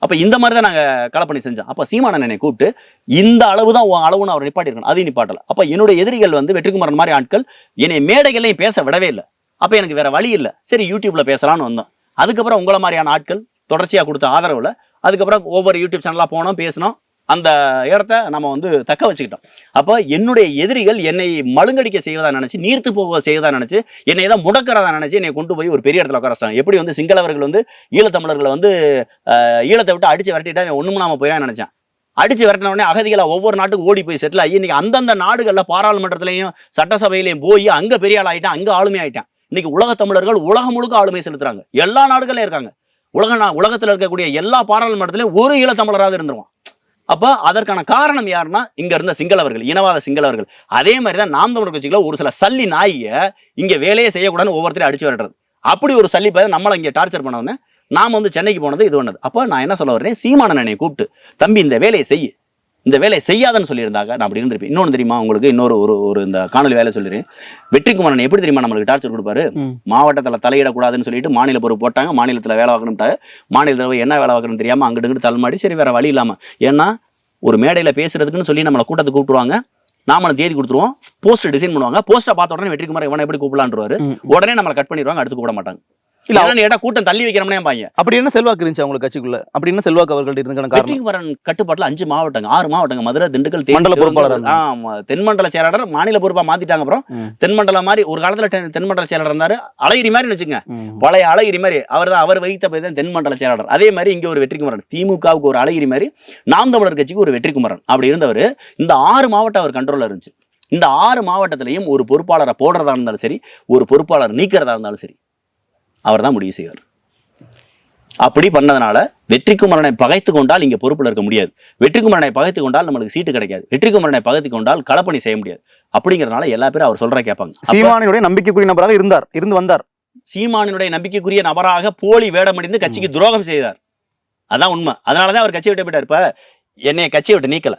அப்போ இந்த மாதிரி தான் நாங்கள் களை பண்ணி செஞ்சோம். அப்போ சீமானன் என்னை கூப்பிட்டு இந்த அளவு தான் உன் அளவுன்னு அவர் நிப்பாட்டி அதையும் அது நிப்பாட்டல அப்போ என்னுடைய எதிரிகள் வந்து வெற்றிக்குமரன் மாதிரி ஆட்கள் என்னை மேடைகளையும் பேச விடவே இல்லை. அப்போ எனக்கு வேற வழி இல்லை. சரி யூடியூப்ல பேசலான்னு வந்தோம். அதுக்கப்புறம் உங்களை மாதிரியான ஆட்கள் தொடர்ச்சியாக கொடுத்த ஆதரவில் அதுக்கப்புறம் ஒவ்வொரு யூடியூப் சேனலாக போனோம் பேசினோம். அந்த இடத்த நம்ம வந்து தக்க வச்சுக்கிட்டோம். அப்போ என்னுடைய எதிரிகள் என்னை மழுங்கடிக்க செய்வதா நினைச்சு நீர்த்து போக செய்வதா நினைச்சு என்னை தான் முடக்கிறதா நினைச்சு என்னை கொண்டு போய் ஒரு பெரிய இடத்துல உட்கார வச்சிட்டாங்க. எப்படி வந்து சிங்களவர்கள் வந்து ஈழத்தமிழர்களை வந்து ஆஹ், ஈழத்தை விட்டு அடிச்சு விரட்டிட்டா ஒன்றும் நாம போயிடா நினச்சேன். அடிச்சு விரட்டின உடனே அகதிகளை ஒவ்வொரு நாட்டுக்கு ஓடி போய் செட்டில் ஆகி இன்னைக்கு அந்தந்த நாடுகள்ல பாராளுமன்றத்திலையும் சட்டசபையிலையும் போய் அங்கே பெரிய ஆள் ஆயிட்டான் அங்க ஆளுமை ஆயிட்டான். இன்னைக்கு உலக தமிழர்கள் உலகம் முழுக்க ஆளுமை செலுத்துறாங்க. எல்லா நாடுகள்லயும் இருக்காங்க. உலக நா- உலகத்துல இருக்கக்கூடிய எல்லா பாராளுமன்றத்திலையும் ஒரு ஈழத்தமிழராக இருந்துருவான். அப்போ அதற்கான காரணம் யாருன்னா இங்க இருந்த சிங்களவர்கள் இனவாத சிங்களவர்கள். அதே மாதிரி தான் நாம் தமிழர் கட்சிகளை ஒரு சில சல்லி நாயை இங்க வேலையே செய்யக்கூடாதுன்னு ஒவ்வொருத்தரையும் அடிச்சு விரட்டுறது. அப்படி ஒரு சல்லி பயிர் நம்மளை இங்கே டார்ச்சர் பண்ண நாம் வந்து சென்னைக்கு போனது இது ஒண்ணது அப்போ நான் என்ன சொல்ல வரேன் சீமான என்னை கூப்பிட்டு தம்பி இந்த வேலையை செய்யு. இந்த வேலையை செய்யாதன்னு சொல்லியிருந்தாங்க. நான் அப்படி இருந்திருப்பேன். இன்னொன்று தெரியுமா? உங்களுக்கு இன்னொரு ஒரு ஒரு இந்த காணொலி வேலை சொல்லிடுறேன். வெற்றிக்குமரன் எப்படி தெரியுமா? நம்மளுக்கு டார்ச்சர் கொடுப்பாரு. மாவட்டத்தில் தலையிடக்கூடாதுன்னு சொல்லிட்டு மாநில பொறுப்பு போட்டாங்க. மாநிலத்தில் வேலை வாங்கணும்ட்டாங்க. மாநிலத்தில் என்ன வேலை வாங்கணும்னு தெரியாம அங்கிட்டு தள்ளுமாடி சரி வேற வழி இல்லாம. ஏன்னா ஒரு மேடையில பேசுறதுக்குன்னு சொல்லி நம்மளை கூட்டத்துக்கு கூப்பிட்டுருவாங்க. நாமளும் தேதி கொடுத்துருவோம். போஸ்டர் டிசைன் பண்ணுவாங்க. போஸ்டர் பார்த்த உடனே வெற்றிக்குமார் இவனை எப்படி கூப்பிடலான்றவாரு. உடனே நம்மளை கட் பண்ணிடுவாங்க. அடுத்து கூப்பிட மாட்டாங்க. இல்ல, ஏன்னா கூட்டம் தள்ளி வைக்கிறோம்னே பாங்க அப்படி என்ன செல்வாக்கு இருந்துச்சு அவங்களுக்கு கட்சிக்குள்ள? அப்படி என்ன செல்வாக்கு அவர்கள்ட்ட இருந்துக்கான காரணம்? வெற்றிக்குமரன் கட்டுப்பாட்டுல அஞ்சு மாவட்டங்க ஆறு மாவட்டங்க மதுரை திண்டுக்கல் மண்டல பொறுப்பாளரா ஆமா தென்மண்டல செயலாளர் மாநில பொறுப்பா மாத்திட்டாங்க அப்புறம். தென்மண்டல மாதிரி ஒரு காலத்துல தென்- தென்மண்டல செயலாளர் இருந்தாரு. அழகிரி மாதிரி வச்சுங்க. பழைய அழகிரி மாதிரி அவர் தான் அவர் வகித்த போய் தான் தென்மண்டல செயலாளர். அதே மாதிரி இங்க ஒரு வெற்றிக்குமரன் திமுகவுக்கு ஒரு அழகிரி மாதிரி நாம் தமிழர் கட்சிக்கு ஒரு வெற்றிக்குமரன். அப்படி இருந்தவர் இந்த ஆறு மாவட்டம் அவர் கண்ட்ரோல்ல இருந்துச்சு. இந்த ஆறு மாவட்டத்திலையும் ஒரு பொறுப்பாளரை போடுறதா இருந்தாலும் சரி ஒரு பொறுப்பாளர் நீக்கிறதா இருந்தாலும் சரி அவர் தான் முடிவு செய்வார். அப்படி பண்ணதுனால வெற்றிக்குமரனை பகைத்து கொண்டால் இங்க பொறுப்புல இருக்க முடியாது. வெற்றிக்குமரனை பகைத்து கொண்டால் நம்மளுக்கு சீட்டு கிடைக்காது. வெற்றிக்குமரனை பகைத்து கொண்டால் களப்பணி செய்ய முடியாது. அப்படிங்கறதுனால எல்லா பேரும் அவர் சொல்ற கேட்பாங்க. சீமானியுடைய நம்பிக்கைக்குரிய நபராக இருந்தார் இருந்து வந்தார். சீமானினுடைய நம்பிக்கைக்குரிய நபராக போலி வேடமடிந்து கட்சிக்கு துரோகம் செய்தார். அதான் உண்மை. அதனாலதான் அவர் கட்சியை விட்டு போயிட்டார். இப்ப என்னைய கட்சியை விட்டு நீக்கல.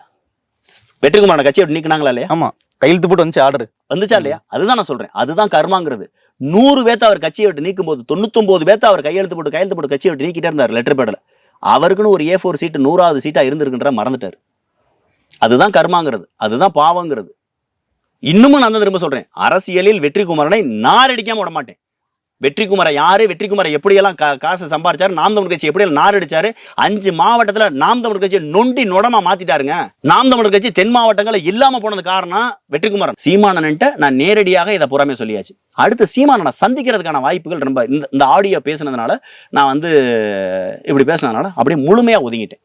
வெற்றிக்குமாரனை கட்சியை விட்டு நீக்கினாங்களா இல்லையா? ஆமா. கையெழுத்து போட்டு வந்துச்சு ஆர்டர். வந்துச்சா இல்லையா? அதுதான் நான் சொல்றேன். அதுதான் கர்மாங்கிறது. நூறு பேத்த அவர் கட்சியை விட்டு நீக்கும் போது தொண்ணூத்தொன்பது பேத்த அவர் கையெழுத்து போட்டு கையெழுத்து போட்டு கட்சியை விட்டு நீக்கிட்டே இருந்தார் லெட்டர் பேடில் அவருக்குன்னு ஒரு ஏ ஃபோர் சீட்டு நூறாவது சீட்டா இருந்திருக்குன்ற மறந்துட்டார். அதுதான் கர்மாங்கிறது. அதுதான் பாவங்கிறது. இன்னமும் நான் தான் திரும்ப சொல்றேன். அரசியலில் வெற்றி குமரனை நாரடிக்காம விட மாட்டேன். வெற்றிக்குமரை யாரு? வெற்றிக்குமரை எப்படியெல்லாம் கா காசு சம்பாரிச்சாரு? நாம் தமிழ் கட்சி எப்படியெல்லாம் நார் அடிச்சாரு அஞ்சு மாவட்டத்துல நாம் தமிழ் கட்சியை நொண்டி நொடமா மாத்திட்டாருங்க. நாம் தமிழ் கட்சி தென் மாவட்டங்களை இல்லாம போனது காரணம் வெற்றிக்குமரன். சீமானன்ட்ட நான் நேரடியாக இதை புறமே சொல்லியாச்சு. அடுத்து சீமானனை சந்திக்கிறதுக்கான வாய்ப்புகள் ரொம்ப இந்த இந்த ஆடியோ பேசுனதுனால நான் வந்து இப்படி பேசுனதுனால அப்படியே முழுமையா ஒதுங்கிட்டேன்.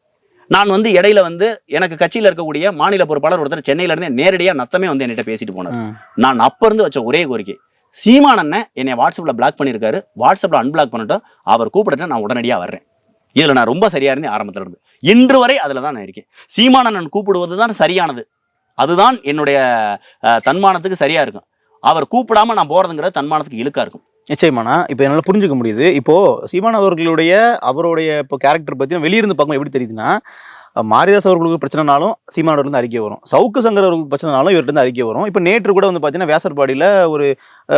நான் வந்து இடையில வந்து எனக்கு கட்சியில இருக்கக்கூடிய மாநில பொறுப்பாளர் ஒருத்தர் சென்னையில இருந்து நேரடியா நத்தமே வந்து என்கிட்ட பேசிட்டு போனார். நான் அப்ப இருந்து வச்ச ஒரே கோரிக்கை. சீமானண்ண என்னை வாட்ஸ்அப்பில் பிளாக் பண்ணியிருக்காரு. வாட்ஸ்அப்பில் அன்பிளாக் பண்ணிட்டோம் அவர் கூப்பிட்டு நான் உடனடியாக வர்றேன். இதில் நான் ரொம்ப சரியாக இருந்தேன் ஆரம்பத்தில் இருந்து. இன்று வரை அதில் தான் நான் இருக்கேன். சீமானண்ணன் கூப்பிடுவது தான் சரியானது. அதுதான் என்னுடைய தன்மானத்துக்கு சரியாக இருக்கும். அவர் கூப்பிடாம நான் போகிறதுங்கிற தன்மானத்துக்கு இழுக்காக இருக்கும். நிச்சயமாண்ணா. இப்போ என்னால் புரிஞ்சுக்க முடியுது. இப்போ சீமான் அவர்களுடைய அவருடைய இப்போ கேரக்டர் பற்றி வெளியிருந்து பார்க்கும் எப்படி தெரியுதுன்னா மாரிதாஸ் அவர்களுக்கு பிரச்சனைனாலும் சீமானோட இருந்து அறிக்கை வரும். சவுக்கு சங்கர் அவர்களுக்கு பிரச்சனைனாலும் இவர்கிட்ட இருந்து அறிக்கை வரும். இப்போ நேற்று கூட வந்து பார்த்தீங்கன்னா வேசர்பாடியில் ஒரு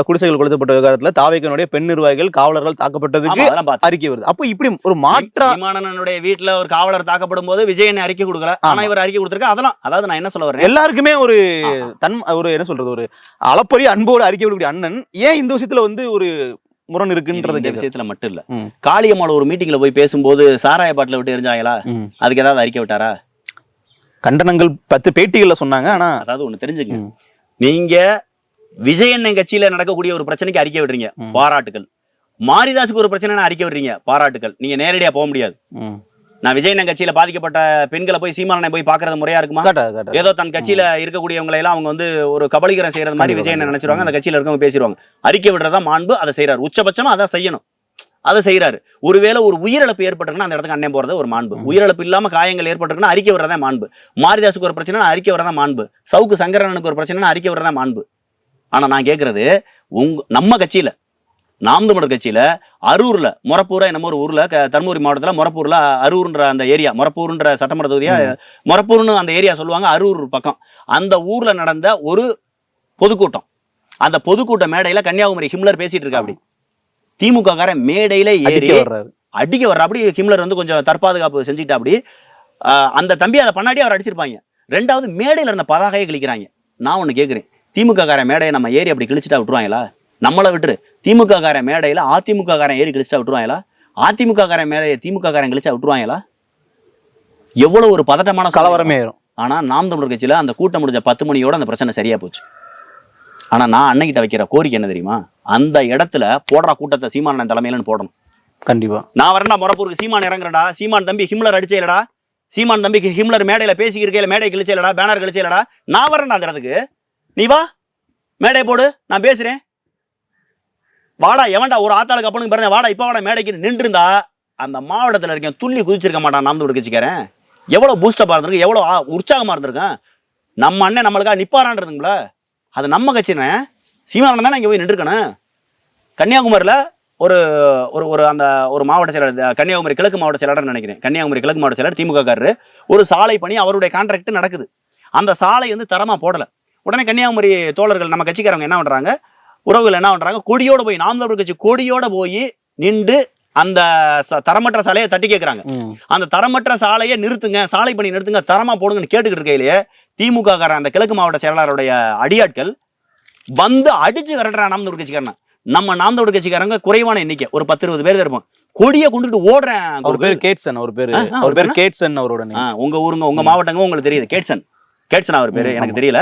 குடிசைகள் கொளுத்தப்பட்ட விவகாரத்தில் தாவேக்கனுடைய பெண் நிர்வாகிகள் காவலர்கள் தாக்கப்பட்டதுக்கு. அறிக்கை வருது. அப்போ இப்படி ஒரு மாற்றா சீமானனுடைய வீட்டுல ஒரு காவலர் தாக்கப்படும் போது விஜயன் அறிக்கை கொடுக்கல. ஆனா ஆமா. இவர் அறிக்கை கொடுத்திருக்க அதெல்லாம் அதாவது நான் என்ன சொல்ல வரேன்? எல்லாருக்குமே ஒரு. தன் ஒரு என்ன சொல்றது? ஒரு அளப்பரிய அன்போடு அறிக்கை விடக்கூடிய அண்ணன். ஏன் இந்த விஷயத்துல வந்து ஒரு முரண் இருக்குன்றது. விஷயத்துல மட்டும் இல்ல. காளியம்மாள் ஒரு மீட்டிங்ல போய் பேசும்போது சாராய பாட்டில விட்டு எரிஞ்சாங்களா. அதுக்கு ஏதாவது அறிக்கை விட்டாரா கண்டனங்கள் பத்து பேட்டிகள்ல சொன்னாங்க ஆனா அதாவது ஒண்ணு தெரிஞ்சுங்க. நீங்க விஜயன் கட்சியில நடக்கக்கூடிய ஒரு பிரச்சனைக்கு அறிக்கை விடுறீங்க. பாராட்டுகள் மாரிதாஸுக்கு ஒரு பிரச்சனை அறிக்கை விடுறீங்க பாராட்டுகள் நீங்க நேரடியா போக முடியாது. நான் விஜயன் கட்சியில பாதிக்கப்பட்ட பெண்களை போய் சீமானனை போய் பாக்குறது முறையா இருக்குமா? ஏதோ தன் கட்சியில இருக்கக்கூடியவங்களை எல்லாம் அவங்க வந்து ஒரு கபலீகரம் செய்யறது மாதிரி விஜயன். நினைச்சிருவாங்க. அந்த கட்சியில இருக்கவங்க பேசிடுவாங்க அறிக்கை விடுறதா மாண்பு அதை செய்யறாரு உச்சபட்சமா அதை செய்யணும். அதை செய்யறாரு ஒருவேளை ஒரு உயிரிழப்பு ஏற்பட்டிருக்குன்னா அந்த இடத்துக்கு அண்ணன் போறது ஒரு மாண்பு. உயிரிழப்பு இல்லாம காயங்கள் ஏற்பட்டிருக்குன்னா அறிக்கை விடுறதா மாண்பு. மாரிதாஸுக்கு ஒரு பிரச்சனை அறிக்கை விடுறதா மாண்பு. சவுக்கு சங்கரனுக்கு ஒரு பிரச்சனை அறிக்கை விடுறதா மாண்பு. ஆனா நான் கேக்குறது உங்க நம்ம கட்சியில நாம் தமிழர் கட்சியில அரூர்ல மொரப்பூரா என்னமோ ஒரு ஊர்ல தர்மபுரி மாவட்டத்துல மொரப்பூர்ல அரூர்ன்ற அந்த ஏரியா மொரப்பூர்ன்ற சட்டமன்ற தொகுதியா மொரப்பூர்னு அந்த ஏரியா சொல்லுவாங்க அரூர் பக்கம். அந்த ஊர்ல நடந்த ஒரு பொதுக்கூட்டம். அந்த பொதுக்கூட்ட மேடையில கன்னியாகுமரி ஹிம்லர் பேசிட்டு இருக்கா அப்படி திமுக காரன் மேடையில ஏறி அடிக்க வர்ற அப்படி ஹிம்லர் வந்து கொஞ்சம் தற்பாதுகாப்பு செஞ்சுட்டா அப்படி அந்த தம்பி அதை பண்ணாடி அவர் அடிச்சிருப்பாங்க. ரெண்டாவது மேடையில இருந்த பதாகையை கிழிக்கிறாங்க. நான் ஒண்ணு கேக்குறேன். திமுக காரன் மேடையை நம்ம ஏறி அப்படி கிழிச்சிட்டா விட்டுருவாங்களா? நம்மளை விட்டுரு. திமுக காரன் மேடையில அதிமுக காரன் ஏறி கிழிச்சிட்டா விட்டுருவாங்களா? அதிமுக காரன் மேடையை திமுக காரன் கிழிச்சா விட்டுருவாங்களா? எவ்வளவு ஒரு பதட்டமான. கலவரமே ஆயிரும் ஆனா நாம் தமிழர் கட்சியில அந்த கூட்டம் முடிஞ்ச பத்து மணியோட அந்த பிரச்சனை சரியா போச்சு. ஆனா நான் அன்னைக்கிட்ட வைக்கிற கோரிக்கை என்ன தெரியுமா? அந்த இடத்துல போடுற கூட்டத்தை சீமானன் தலைமையிலன்னு போடணும். கண்டிப்பா. நான் வரேன்டா முறப்பூருக்கு சீமான் இறங்குறடா சீமான் தம்பி ஹிம்லர் அடிச்சேலடா சீமான் தம்பி ஹிம்லர் மேடையில பேசிக்கிருக்கையில மேடை கிழிச்சேலடா பேனர் கிழிச்சேலடா நான் வரேன்டா அந்த இடத்துக்கு. நீ வா. மேடை போடு நான் பேசுறேன். வாடா எவன்டா ஒரு ஆத்தாளுக்கு அப்பனுக்கு பிறந்த வாடா இப்போ வாடா மேடைக்கு நின்றுருந்தா அந்த மாவட்டத்தில் இருக்கேன் துள்ளி குதிச்சிருக்க மாட்டான் நாம் தமிழ் கட்சிக்காரன். எவ்வளோ பூஸ்டப்பாக இருந்திருக்கு எவ்வளோ உற்சாகமாக இருந்திருக்கேன். நம்ம அண்ணன் நம்மளுக்காக நிப்பாரான்றதுங்களா? அது நம்ம கட்சினே. சீமானன் தானே இங்கே போய் நின்றுருக்கணும் கன்னியாகுமரியில் ஒரு ஒரு ஒரு அந்த ஒரு மாவட்ட செயலாளர் கன்னியாகுமரி கிழக்கு மாவட்ட செயலாளர் நினைக்கிறேன். கன்னியாகுமரி கிழக்கு மாவட்ட செயலாளர் திமுக காரரு ஒரு சாலை பணி அவருடைய கான்ட்ராக்ட் நடக்குது. அந்த சாலை வந்து தரமாக போடலை. உடனே கன்னியாகுமரி தோழர்கள் நம்ம கட்சிக்காரவங்க என்ன பண்ணுறாங்க உறவுகள் என்ன பண்றாங்க? கொடியோட போய் நாம் தமிழர் கட்சி கொடியோட போய் நின்று அந்த தரமற்ற சாலையை தட்டி கேட்கறாங்க. அந்த தரமற்ற சாலையை நிறுத்துங்க சாலை பணி நிறுத்துங்க தரமா போடுங்கன்னு கேட்டுக்கிட்டு இருக்கையிலேயே திமுக காரன் அந்த கிழக்கு மாவட்ட செயலாளருடைய அடியாட்கள் வந்து அடிச்சு விரட்டுறான் நாம் தமிழ் கட்சிக்காரன். நம்ம நாம் தமிழ் கட்சிக்காரங்க குறைவான எண்ணிக்கை ஒரு பத்து இருபது பேர் இருப்போம் கொடியை கொண்டுட்டு ஓடுறேன் அவர் பேர் கேட்சன் அவர் பேரு. அவர் பேர் கேட்சன் அவரோட உங்க ஊருங்க உங்க மாவட்டங்க உங்களுக்கு தெரியுது கேட்சன். கேட்சன் அவர் பேரு எனக்கு. தெரியல.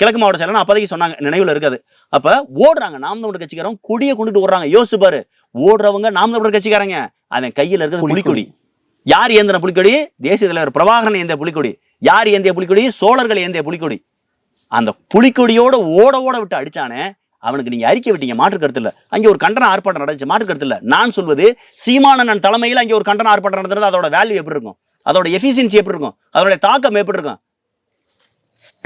கிழக்கு மாவட்ட செயலர் அப்போதைக்கு சொன்னாங்க நினைவுல இருக்காது அப்ப ஓடுறாங்க நாம் தமிழர் கட்சிக்காரங்க கொடியை கொண்டுட்டு ஓடுறாங்க. யோசிச்சு பாரு ஓடுறவங்க நாம் தமிழர் கட்சிக்காரங்க. அவன் கையில இருக்கிறது புலிக்கொடி. யார் ஏந்தின புலிக்கொடி? தேசிய தலைவர் பிரபாகரன் ஏந்திய புலிக்கொடி. யார் ஏந்திய புலிக்கொடி? சோழர்கள் ஏந்திய புலிக்கொடி. அந்த புலிக்கொடியோட ஓட ஓட விட்டு அடிச்சானே அவனுக்கு நீங்க அறிக்கை விட்டீங்க மாற்று கருத்து இல்ல. அங்கே ஒரு கண்டன ஆர்ப்பாட்டம் நடந்துச்சு மாற்று கருத்து இல்ல. நான் சொல்வது சீமானன் தலைமையில் அங்கே ஒரு கண்டன ஆர்ப்பாட்டம் நடந்தது அதோட வேல்யூ எப்படி இருக்கும்? அதோட எஃபிஷியன்சி எப்படி இருக்கும்? அதோட தாக்கம் எப்படி இருக்கும்?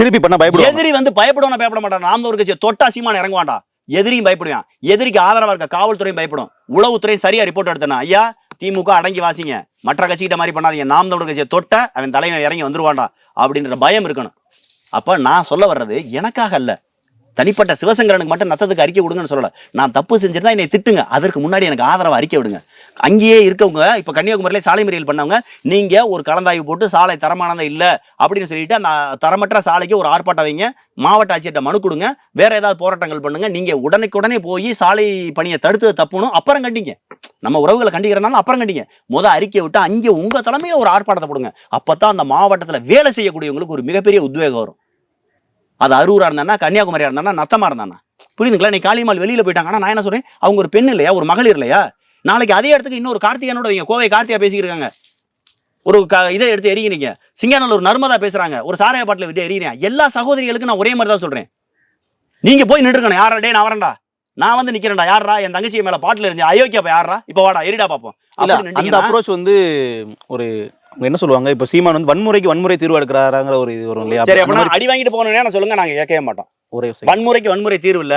திருப்பி பண்ண பயப்படும் எதிரி வந்து பயப்படுவோம் பயப்பட மாட்டான்? நாம் ஒரு கட்சி தொட்டா சீமான இறங்குவாண்டா எதிரியும் பயப்படுவான். எதிரிக்கு ஆதரவா இருக்க காவல்துறையும் பயப்படும். உளவுத்துறையும் சரியா ரிப்போர்ட் எடுத்தனா ஐயா திமுக அடங்கி வாசிங்க. மற்ற கட்சிகிட்ட மாதிரி பண்ணாதீங்க. நாம் தமிழ் கட்சியை தொட்ட அவன் தலைவன் இறங்கி வந்துருவான்டா அப்படின்ற பயம் இருக்கணும். அப்ப நான் சொல்ல வர்றது எனக்காக அல்ல. தனிப்பட்ட சிவசங்கரனுக்கு மட்டும் நத்தத்துக்கு அறிக்கை கொடுங்கன்னு சொல்லல. நான் தப்பு செஞ்சிருந்தா என்னை திட்டுங்க. அதற்கு முன்னாடி எனக்கு ஆதரவு அறிக்கை விடுங்க. அங்கேயே இருக்கவங்க இப்போ கன்னியாகுமரியில் சாலை மறியல் பண்ணவங்க நீங்கள் ஒரு கலந்தாய்வு போட்டு சாலை தரமானதா இல்லை அப்படின்னு சொல்லிட்டு அந்த தரமற்ற சாலைக்கு ஒரு ஆர்ப்பாட்டம் வைங்க. மாவட்ட ஆட்சியர்கிட்ட மனு கொடுங்க. வேற ஏதாவது போராட்டங்கள் பண்ணுங்க. நீங்கள் உடனுக்குடனே போய் சாலை பணியை தடுத்து தப்புணும் அப்புறம் கண்டிங்க. நம்ம உறவுகளை கண்டிக்கிறனால அப்புறம் கண்டிங்க. முத அறிக்கை விட்டு அங்கே உங்கள் தலைமையில் ஒரு ஆர்ப்பாட்டத்தை போடுங்க. அப்பதான் அந்த மாவட்டத்தில் வேலை செய்யக்கூடியவங்களுக்கு ஒரு மிகப்பெரிய உத்வேகம் வரும். அது அரூரா இருந்தானா கன்னியாகுமரியா இருந்தானா நத்தமா இருந்தானா? புரியுதுங்களா? நீ காளிமால் வெளியில போயிட்டாங்கன்னா நான் என்ன சொல்றேன்? அவங்க ஒரு பெண் இல்லையா? ஒரு மகளிர் இல்லையா? நாளைக்கு அதே இடத்துக்கு இன்னொரு கார்த்திகனோட வைங்க. கோவை கார்த்தியா பேசிக்கிறாங்க ஒரு க இதை எடுத்து எரிகிறீங்க சிங்கானூர் நர்மதா பேசுறாங்க. ஒரு சாராய பாட்டில் விட்டு எரிகிறேன் எல்லா சகோதரிகளுக்கும் நான் ஒரே மாதிரி தான் சொல்றேன். நீங்க போய் நின்றுக்கணும். யாரா டே நான் வரேன்டா. நான் வந்து நிக்கிறேன்டா. யாரா என் தங்கச்சி மேல பாட்டில் இருந்து அயோக்கியா யாரா இப்ப வாடா எரிடா பாப்போம். அந்த அப்ரோச் வந்து ஒரு என்ன சொல்லுவாங்க? இப்ப சீமான் வந்து வன்முறைக்கு வன்முறை தீர்வு எடுக்கிறாராங்கிற ஒரு இது வரும் இல்லையா? சரி அப்படின்னா அடி வாங்கிட்டு போகணும்னு சொல்லுங்க. நாங்க கேட்கவே மாட்டோம். ஒரே. வன்முறைக்கு வன்முறை தீர்வு இல்ல.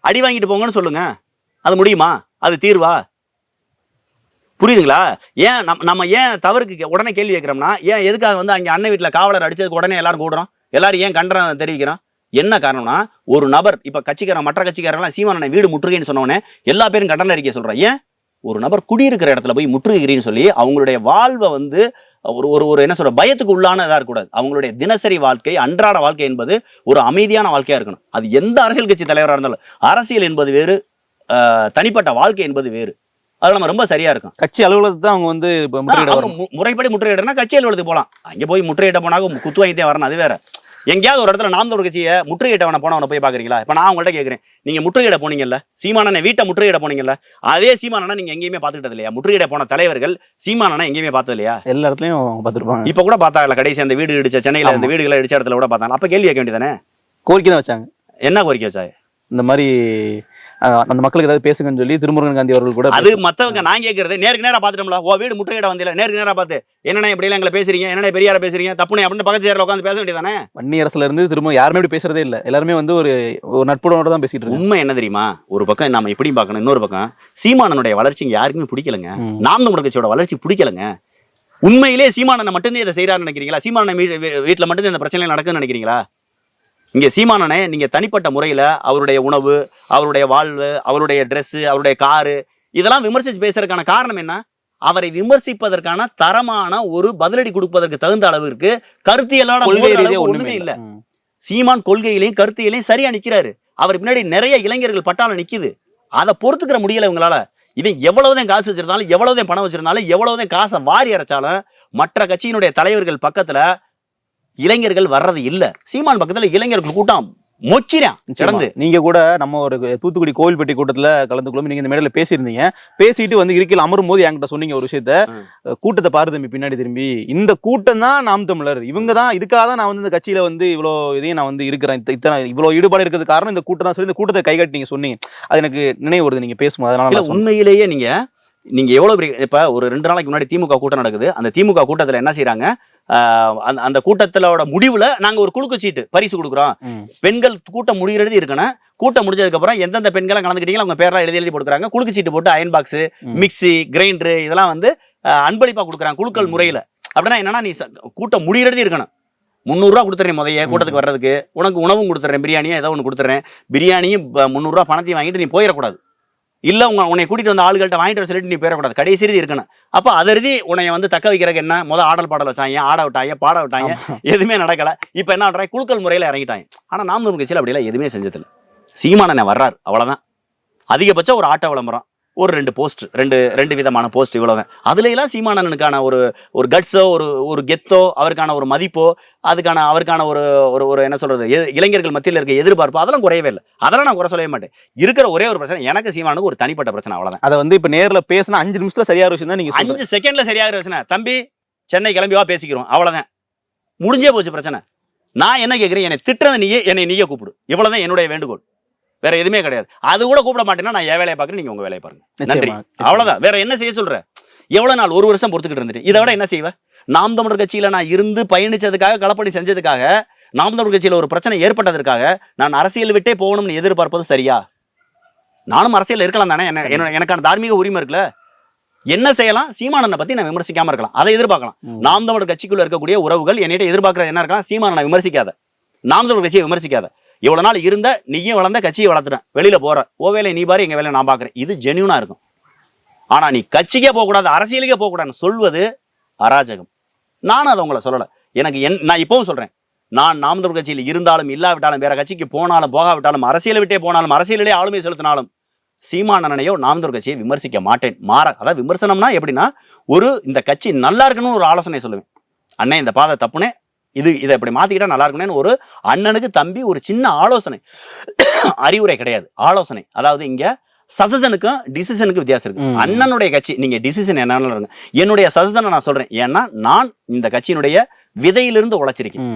அடி வாங்கிட்டு போங்கன்னு சொல்லுங்க. அது முடியுமா? அது தீர்வா? புரியுதுங்களா? ஏன் நம்ம நம்ம ஏன் தவறுக்கு உடனே கேள்வி கேட்குறோம்னா ஏன் எதுக்காக வந்து அங்கே அண்ணன் வீட்டில் காவலர் அடிச்சதுக்கு உடனே எல்லாரும் கூடுறோம்? எல்லாரும் ஏன் கண்டனம் தெரிவிக்கிறோம்? என்ன காரணம்னா ஒரு நபர் இப்போ கட்சிக்காரன் மற்ற கட்சிக்காரெல்லாம் சீமானனை வீடு முற்றுகைன்னு சொன்னோடனே எல்லா பேரும் கண்டன அறிக்கை சொல்கிறேன் ஏன்? ஒரு நபர் குடியிருக்கிற இடத்துல போய் முற்றுகிறீன்னு சொல்லி அவங்களுடைய வாழ்வை வந்து ஒரு ஒரு ஒரு என்ன சொல்ற பயத்துக்கு உள்ளானதா இருக்கக்கூடாது. அவங்களுடைய தினசரி வாழ்க்கை அன்றாட வாழ்க்கை என்பது ஒரு அமைதியான வாழ்க்கையா இருக்கணும். அது எந்த அரசியல் கட்சி தலைவராக இருந்தாலும் அரசியல் என்பது வேறு தனிப்பட்ட வாழ்க்கை என்பது வேறு. அது நம்ம ரொம்ப சரியா இருக்கும். கட்சி அலுவலகத்தை தான் அவங்க வந்து இப்ப முற்றுகையிட முறைப்படி முற்றுகையிடனா கட்சி அலுவலகத்துக்கு போகலாம் அங்கே போய் முற்றுகையிட்ட போனாக்க குத்து வாங்கிட்டே வரணும். அது வேற. எங்கேயாவது ஒரு இடத்துல நாம் ஒரு கட்சியை முற்றுகையிட்டவனை போனவனை போய் பாக்குறீங்களா? இப்போ நான் உங்கள்ட்ட கேட்குறேன் நீங்க முற்றுகையிட போனீங்கல்ல? சீமானனை வீட்டை முற்றுகையிட போனீங்கல்ல? அதே சீமானனை நீங்க எங்கேயுமே பார்த்துக்கிட்டது இல்லையா? முற்றுகையிட போன தலைவர்கள் சீமானனை எங்கேயுமே பார்த்தது இல்லையா? எல்லா இடத்துலயும் பார்த்துருப்பாங்க. இப்ப கூட பார்த்தாங்கல்ல கடைசி அந்த வீடு இடிச்ச சென்னையில இந்த ஆமா. வீடுகளை இடிச்ச இடத்துல கூட பார்த்தாங்க. அப்ப கேள்வி கேட்க வேண்டியதானே கோரிக்கை தான் வச்சாங்க. என்ன கோரிக்கை வச்சாங்க? இந்த மாதிரி அந்த மக்களுக்கு ஏதாவது பேசுங்கன்னு சொல்லி திருமுருகன் காந்தி அவர்கள் கூட அது மத்தவங்க நான் கேட்கறது நேருக்கு நேரா பாத்துட்டோம்ல. ஓ வீடு முற்றுகையிட வந்தில நேருக்கு நேரா பார்த்து என்னண்ணே இப்படி எல்லாம் எங்களை பேசுறீங்க? என்னண்ணே பெரியார பேசுறீங்க? தப்புனே அப்படின்னு பக்கத்து சேர்ல உட்காந்து பேச வேண்டியதானே வன்னி அரசுல இருந்து திரும்ப யாருமே இப்படி பேசுறதே இல்ல. எல்லாருமே வந்து ஒரு ஒரு நட்புடனோட தான் பேசிட்டு உண்மை என்ன தெரியுமா? ஒரு பக்கம் நம்ம எப்படி பார்க்கணும் இன்னொரு பக்கம் சீமானனுடைய வளர்ச்சி யாருக்குமே பிடிக்கலங்க. நாம் தமிழர் கட்சியோட வளர்ச்சி பிடிக்கலங்க. உண்மையிலே சீமானனை மட்டும்தான் இதை செய்யறாருன்னு நினைக்கிறீங்களா? சீமானனை வீட்டுல மட்டும்தான் இந்த பிரச்சனை நடக்குதுன்னு நினைக்கிறீங்களா? இங்க சீமானனை நீங்க தனிப்பட்ட முறையில அவருடைய உணவு அவருடைய வாழ்வு அவருடைய Dress அவருடைய காரு இதெல்லாம் விமர்சிச்சு பேசுறதுக்கான காரணம் என்ன? அவரை விமர்சிப்பதற்கான தரமான ஒரு பதிலடி கொடுப்பதற்கு தகுந்த அளவிற்கு ஒண்ணுமே ஒண்ணுமே இல்ல. சீமான் கொள்கையிலையும் கருத்தியிலையும் சரியா நிக்கிறாரு. அவர் பின்னாடி நிறைய இளைஞர்கள் பட்டாளம் நிக்குது. அதை பொறுத்துக்கிற முடியல இவங்களால. இவன் எவ்வளவுதான் காசு வச்சிருந்தாலும் எவ்வளவுதான் பணம் வச்சிருந்தாலும் எவ்வளவுதான் காசை வாரி அரைச்சாலும் மற்ற கட்சியினுடைய தலைவர்கள் பக்கத்துல இளைஞர்கள் வர்றது இல்ல. சீமான் பக்கத்துல இளைஞர்கள் கூட்டம் நிச்சயமா. கிடந்து நீங்க கூட நம்ம ஒரு தூத்துக்குடி கோவில்பட்டி கூட்டத்துல கலந்து கொள்ளும் நீங்க இந்த மேடையில பேசியிருந்தீங்க. பேசிட்டு வந்து இருக்கையில் அமரும் போது என்கிட்ட சொன்னீங்க ஒரு விஷயத்த. கூட்டத்தை பாரு தம்பி பின்னாடி திரும்பி. இந்த கூட்டம் தான் நாம் தமிழர். இவங்க தான் இதுக்காக தான் நான் வந்து இந்த கட்சியில வந்து இவ்வளோ இதையும் நான் வந்து இருக்கிறேன். இத்த- இத்தனை இவ்வளோ ஈடுபாடு இருக்கிறது காரணம் இந்த கூட்டம் தான் சொல்லி இந்த கூட்டத்தை கைகாட்டி நீங்க சொன்னீங்க. அது எனக்கு நினைவு வருது நீங்க பேசும்போது. அதனால. உண்மையிலேயே நீங்க நீங்க எவ்வளவு பெரிய இப்ப ஒரு ரெண்டு நாளைக்கு முன்னாடி திமுக கூட்டம் நடக்குது. அந்த திமுக கூட்டத்துல என்ன செய்யறாங்க ஆஹ் அந்த- அந்த கூட்டத்திலோட முடிவுல நாங்க ஒரு குலுக்கு சீட்டு பரிசு கொடுக்குறோம். பெண்கள் கூட்டம் முடிகிறது இருக்கணும். கூட்டம் முடிஞ்சதுக்கு அப்புறம் எந்தெந்த பெண்களை கலந்துக்கிட்டீங்களோ அவங்க பேர்லாம் எழுதி எழுதி போட்டுக்கிறாங்க. குலுக்கு சீட்டு போட்டு அயன் பாக்ஸ் ம். மிக்ஸி கிரைண்டர் இதெல்லாம் வந்து ஆஹ் அன்பளிப்பா கொடுக்குறாங்க குழுக்கள். முறையில. அப்படின்னா என்னன்னா நீ கூட்டம் முடிகிறது இருக்கணும். முந்நூறுரூவா கொடுத்துறேன் முதைய கூட்டத்துக்கு வர்றதுக்கு. உனக்கு உணவும் கொடுத்துறேன் பிரியாணியும் ஏதோ ஒன்று கொடுத்துறேன் பிரியாணியும் முந்நூறுரூவா பணத்தையும் வாங்கிட்டு நீ போயிடக்கூடாது. இல்ல உங்க உன்னை கூட்டிட்டு வந்த ஆளுகள்ட்ட வாங்கிட்டு வர சொல்லிட்டு நீ பேரக்கூடாது. கடைசி இருக்கணும். அப்ப அதருதி உன்னை வந்து தக்க வைக்கிறதுக்கு என்ன? முத ஆடல் பாடல் வச்சாங்க ஆட விட்டாங்க பாட விட்டாங்க. எதுவுமே நடக்கல. இப்ப என்ன பண்றாங்க? குழுக்கள் முறையில இறங்கிட்டாங்க. ஆனா நாம் கட்சியில் அப்படியெல்லாம் எதுவுமே செஞ்சதில்ல. சீமானனை வர்றாரு. அவ்வளவுதான். அதிகபட்சம் ஒரு ஆட்டோ விளம்பரம். ஒரு ரெண்டு போஸ்ட் ரெண்டு ரெண்டு விதமான போஸ்ட் இவ்வளவு. அதுல எல்லாம் சீமானனுக்கான ஒரு ஒரு கட்ஸோ ஒரு ஒரு கெத்தோ அவருக்கான ஒரு மதிப்போ அதுக்கான அவருக்கான ஒரு ஒரு ஒரு என்ன சொல்றது எ- இளைஞர்கள் மத்தியில் இருக்க எதிர்பார்ப்பு அதெல்லாம் குறையவே இல்லை. அதெல்லாம் நான் குறை சொல்லவே மாட்டேன். இருக்கிற ஒரே ஒரு பிரச்சனை எனக்கு சீமானுக்கு ஒரு தனிப்பட்ட பிரச்சனை அவ்வளவுதான். அதை வந்து இப்ப நேர்ல பேசினா அஞ்சு நிமிஷத்துல சரியான விஷயம் தான் நீங்க சொல்றீங்க. அஞ்சு செகண்ட்ல சரியாக பிரச்சனை. தம்பி சென்னை கிளம்பி வா பேசிக்கிறோம். அவ்வளவுதான். முடிஞ்சே போச்சு பிரச்சனை. நான் என்ன கேட்குறேன் என்னை திட்டுறத நீயே என்னை நீயே கூப்பிடு. இவ்வளவுதான் என்னுடைய வேண்டுகோள். வேற எதுவுமே கிடையாது. அது கூட கூப்பிட மாட்டேன்னா நான் என் வேலையை பார்க்குறேன் நீங்க உங்க வேலையை பாருங்க. நன்றி. அவ்வளவுதான். வேற என்ன செய்ய சொல்ற? எவ்வளவு நாள் ஒரு வருஷம் பொறுத்துக்கிட்டு இருந்துட்டு. இதை விட என்ன செய்வ? நாம் தமிழர் கட்சியில நான் இருந்து பயணிச்சதுக்காக களப்பணி செஞ்சதுக்காக நாம் தமிழர் கட்சியில ஒரு பிரச்சனை ஏற்பட்டதற்காக நான் அரசியல் விட்டே போகணும்னு எதிர்பார்ப்பது சரியா? நானும் அரசியல் இருக்கலாம் தானே. என்ன- எனக்கான தார்மீக உரிமை இருக்குல்ல? என்ன செய்யலாம்? சீமானனை பத்தி நான் விமர்சிக்காம இருக்கலாம். அதை எதிர்பார்க்கலாம். நாம் தமிழர் கட்சிக்குள்ள இருக்கக்கூடிய உறவுகள் என்னிட்ட எதிர்பார்க்கறது என்ன இருக்கலாம்? சீமானனை விமர்சிக்காத. நாம் தமிழர் கட்சியை விமர்சிக்காத. இவ்வளவு நாள் இருந்த நீயும் வளர்ந்த கட்சியை வளர்த்துட்டேன். வெளியில போற. ஓ வேலை நீ பாரு எங்க வேலை நான் பாக்குறேன். இது ஜெனியூனா இருக்கும். ஆனா நீ கட்சிக்கே போக கூடாது அரசியலுக்கே போகக்கூடாதுன்னு சொல்வது அராஜகம். நானும் அதை உங்களை சொல்லல. எனக்கு என் நான் இப்பவும் சொல்றேன். நான் நாமதூர் கட்சியில் இருந்தாலும் இல்லாவிட்டாலும் வேற கட்சிக்கு போனாலும் போகாவிட்டாலும் அரசியலை விட்டே போனாலும் அரசியலிலே ஆளுமை செலுத்தினாலும் சீமானனையோ நாமதூர் கட்சியை விமர்சிக்க மாட்டேன். மாற அதாவது விமர்சனம்னா எப்படின்னா ஒரு இந்த கட்சி நல்லா இருக்கணும்னு ஒரு ஆலோசனை சொல்லுவேன். அண்ணே இந்த பாதை தப்புனே இது இதை இப்படி மாத்திக்கிட்டா நல்லா இருக்கணும்னு ஒரு அண்ணனுக்கு தம்பி ஒரு சின்ன ஆலோசனை. அறிவுரை கிடையாது. ஆலோசனை. அதாவது இங்க சஜஷனுக்கும் டிசிஷனுக்கும் வித்தியாசம் இருக்கு. அண்ணனுடைய கட்சி நீங்க டிசிஷன் என்னன்னு இருங்க என்னுடைய சஜஷனை நான் சொல்றேன். ஏன்னா நான் இந்த கட்சியினுடைய விதையிலிருந்து உழைச்சிருக்கேன்.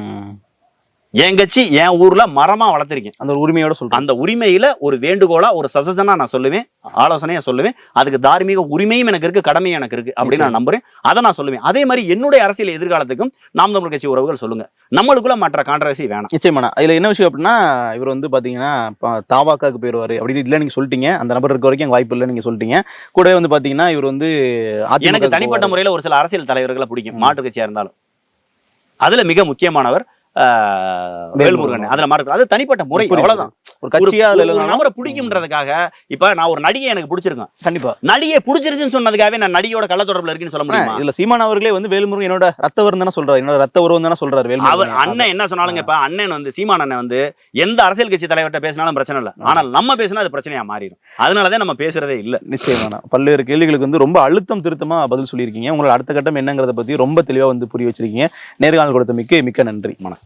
என் கட்சி என் ஊர்ல மரமா வளர்த்திருக்கேன். அந்த உரிமையோட சொல்றேன். அந்த உரிமையில ஒரு வேண்டுகோளா ஒரு சஜஷனா நான் சொல்லுவேன் ஆலோசனையா சொல்லுவேன். அதுக்கு தார்மீக உரிமையும் எனக்கு இருக்கு கடமையும் எனக்கு இருக்கு அப்படின்னு நான் நம்புறேன். அதை நான் சொல்லுவேன். அதே மாதிரி என்னுடைய அரசியல் எதிர்காலத்துக்கும் நாம் தமிழ் கட்சி உறவுகள் சொல்லுங்க. நம்மளுக்குள்ள மற்ற கான்ட்ரவர்சி வேணாம். நிச்சயமாண்ணா இதுல என்ன விஷயம் அப்படின்னா இவர் வந்து பாத்தீங்கன்னா தாவாக்காக்கு போயிருவாரு அப்படின்னு இல்ல நீங்க சொல்லிட்டீங்க. அந்த நபர் இருக்க வரைக்கும் வாய்ப்பு இல்லை நீங்க சொல்லிட்டீங்க. கூடவே வந்து பாத்தீங்கன்னா இவர் வந்து எனக்கு க்கு தனிப்பட்ட. முறையில ஒரு சில அரசியல் தலைவர்களை பிடிக்கும். மாற்று கட்சியா இருந்தாலும். அதுல மிக முக்கியமானவர் வேல்முருகன். அதுல மாற்று அது தனிப்பட்ட முறை. அவ்வளவுதான். ஒரு கட்சியா அதுல நபரை பிடிக்கும்ன்றதுக்காக இப்ப நான் ஒரு நடிகை எனக்கு பிடிச்சிருக்கேன் கண்டிப்பா. நடிகை பிடிச்சிருச்சுன்னு சொன்னதுக்காகவே நான் நடிகையோட கள்ள தொடர்புல இருக்குன்னு சொல்ல முடியுமா? இதுல சீமான் அவர்களே வந்து வேல்முருகன் என்னோட ரத்த வரும் தானே சொல்றாரு. என்னோட ரத்த உறவு தானே சொல்றாரு அவர் அண்ணன் என்ன சொன்னாலுங்க இப்ப அண்ணன் வந்து சீமான் அண்ணன் வந்து எந்த அரசியல் கட்சி தலைவர்கிட்ட பேசினாலும் பிரச்சனை இல்ல. ஆனால் நம்ம பேசினா அது பிரச்சனையா மாறிடும். அதனாலதான் நம்ம பேசுறதே இல்ல. நிச்சயமாண்ணா பல்வேறு கேள்விகளுக்கு வந்து ரொம்ப அழுத்தம் திருத்தமா பதில் சொல்லியிருக்கீங்க. உங்களோட அடுத்த கட்டம் என்னங்கிறத பத்தி ரொம்ப தெளிவா வந்து புரிய வச்சிருக்கீங்க. நேர்காணல் கொடுத்த மிக்க மிக்க நன்றி. வணக்கம்.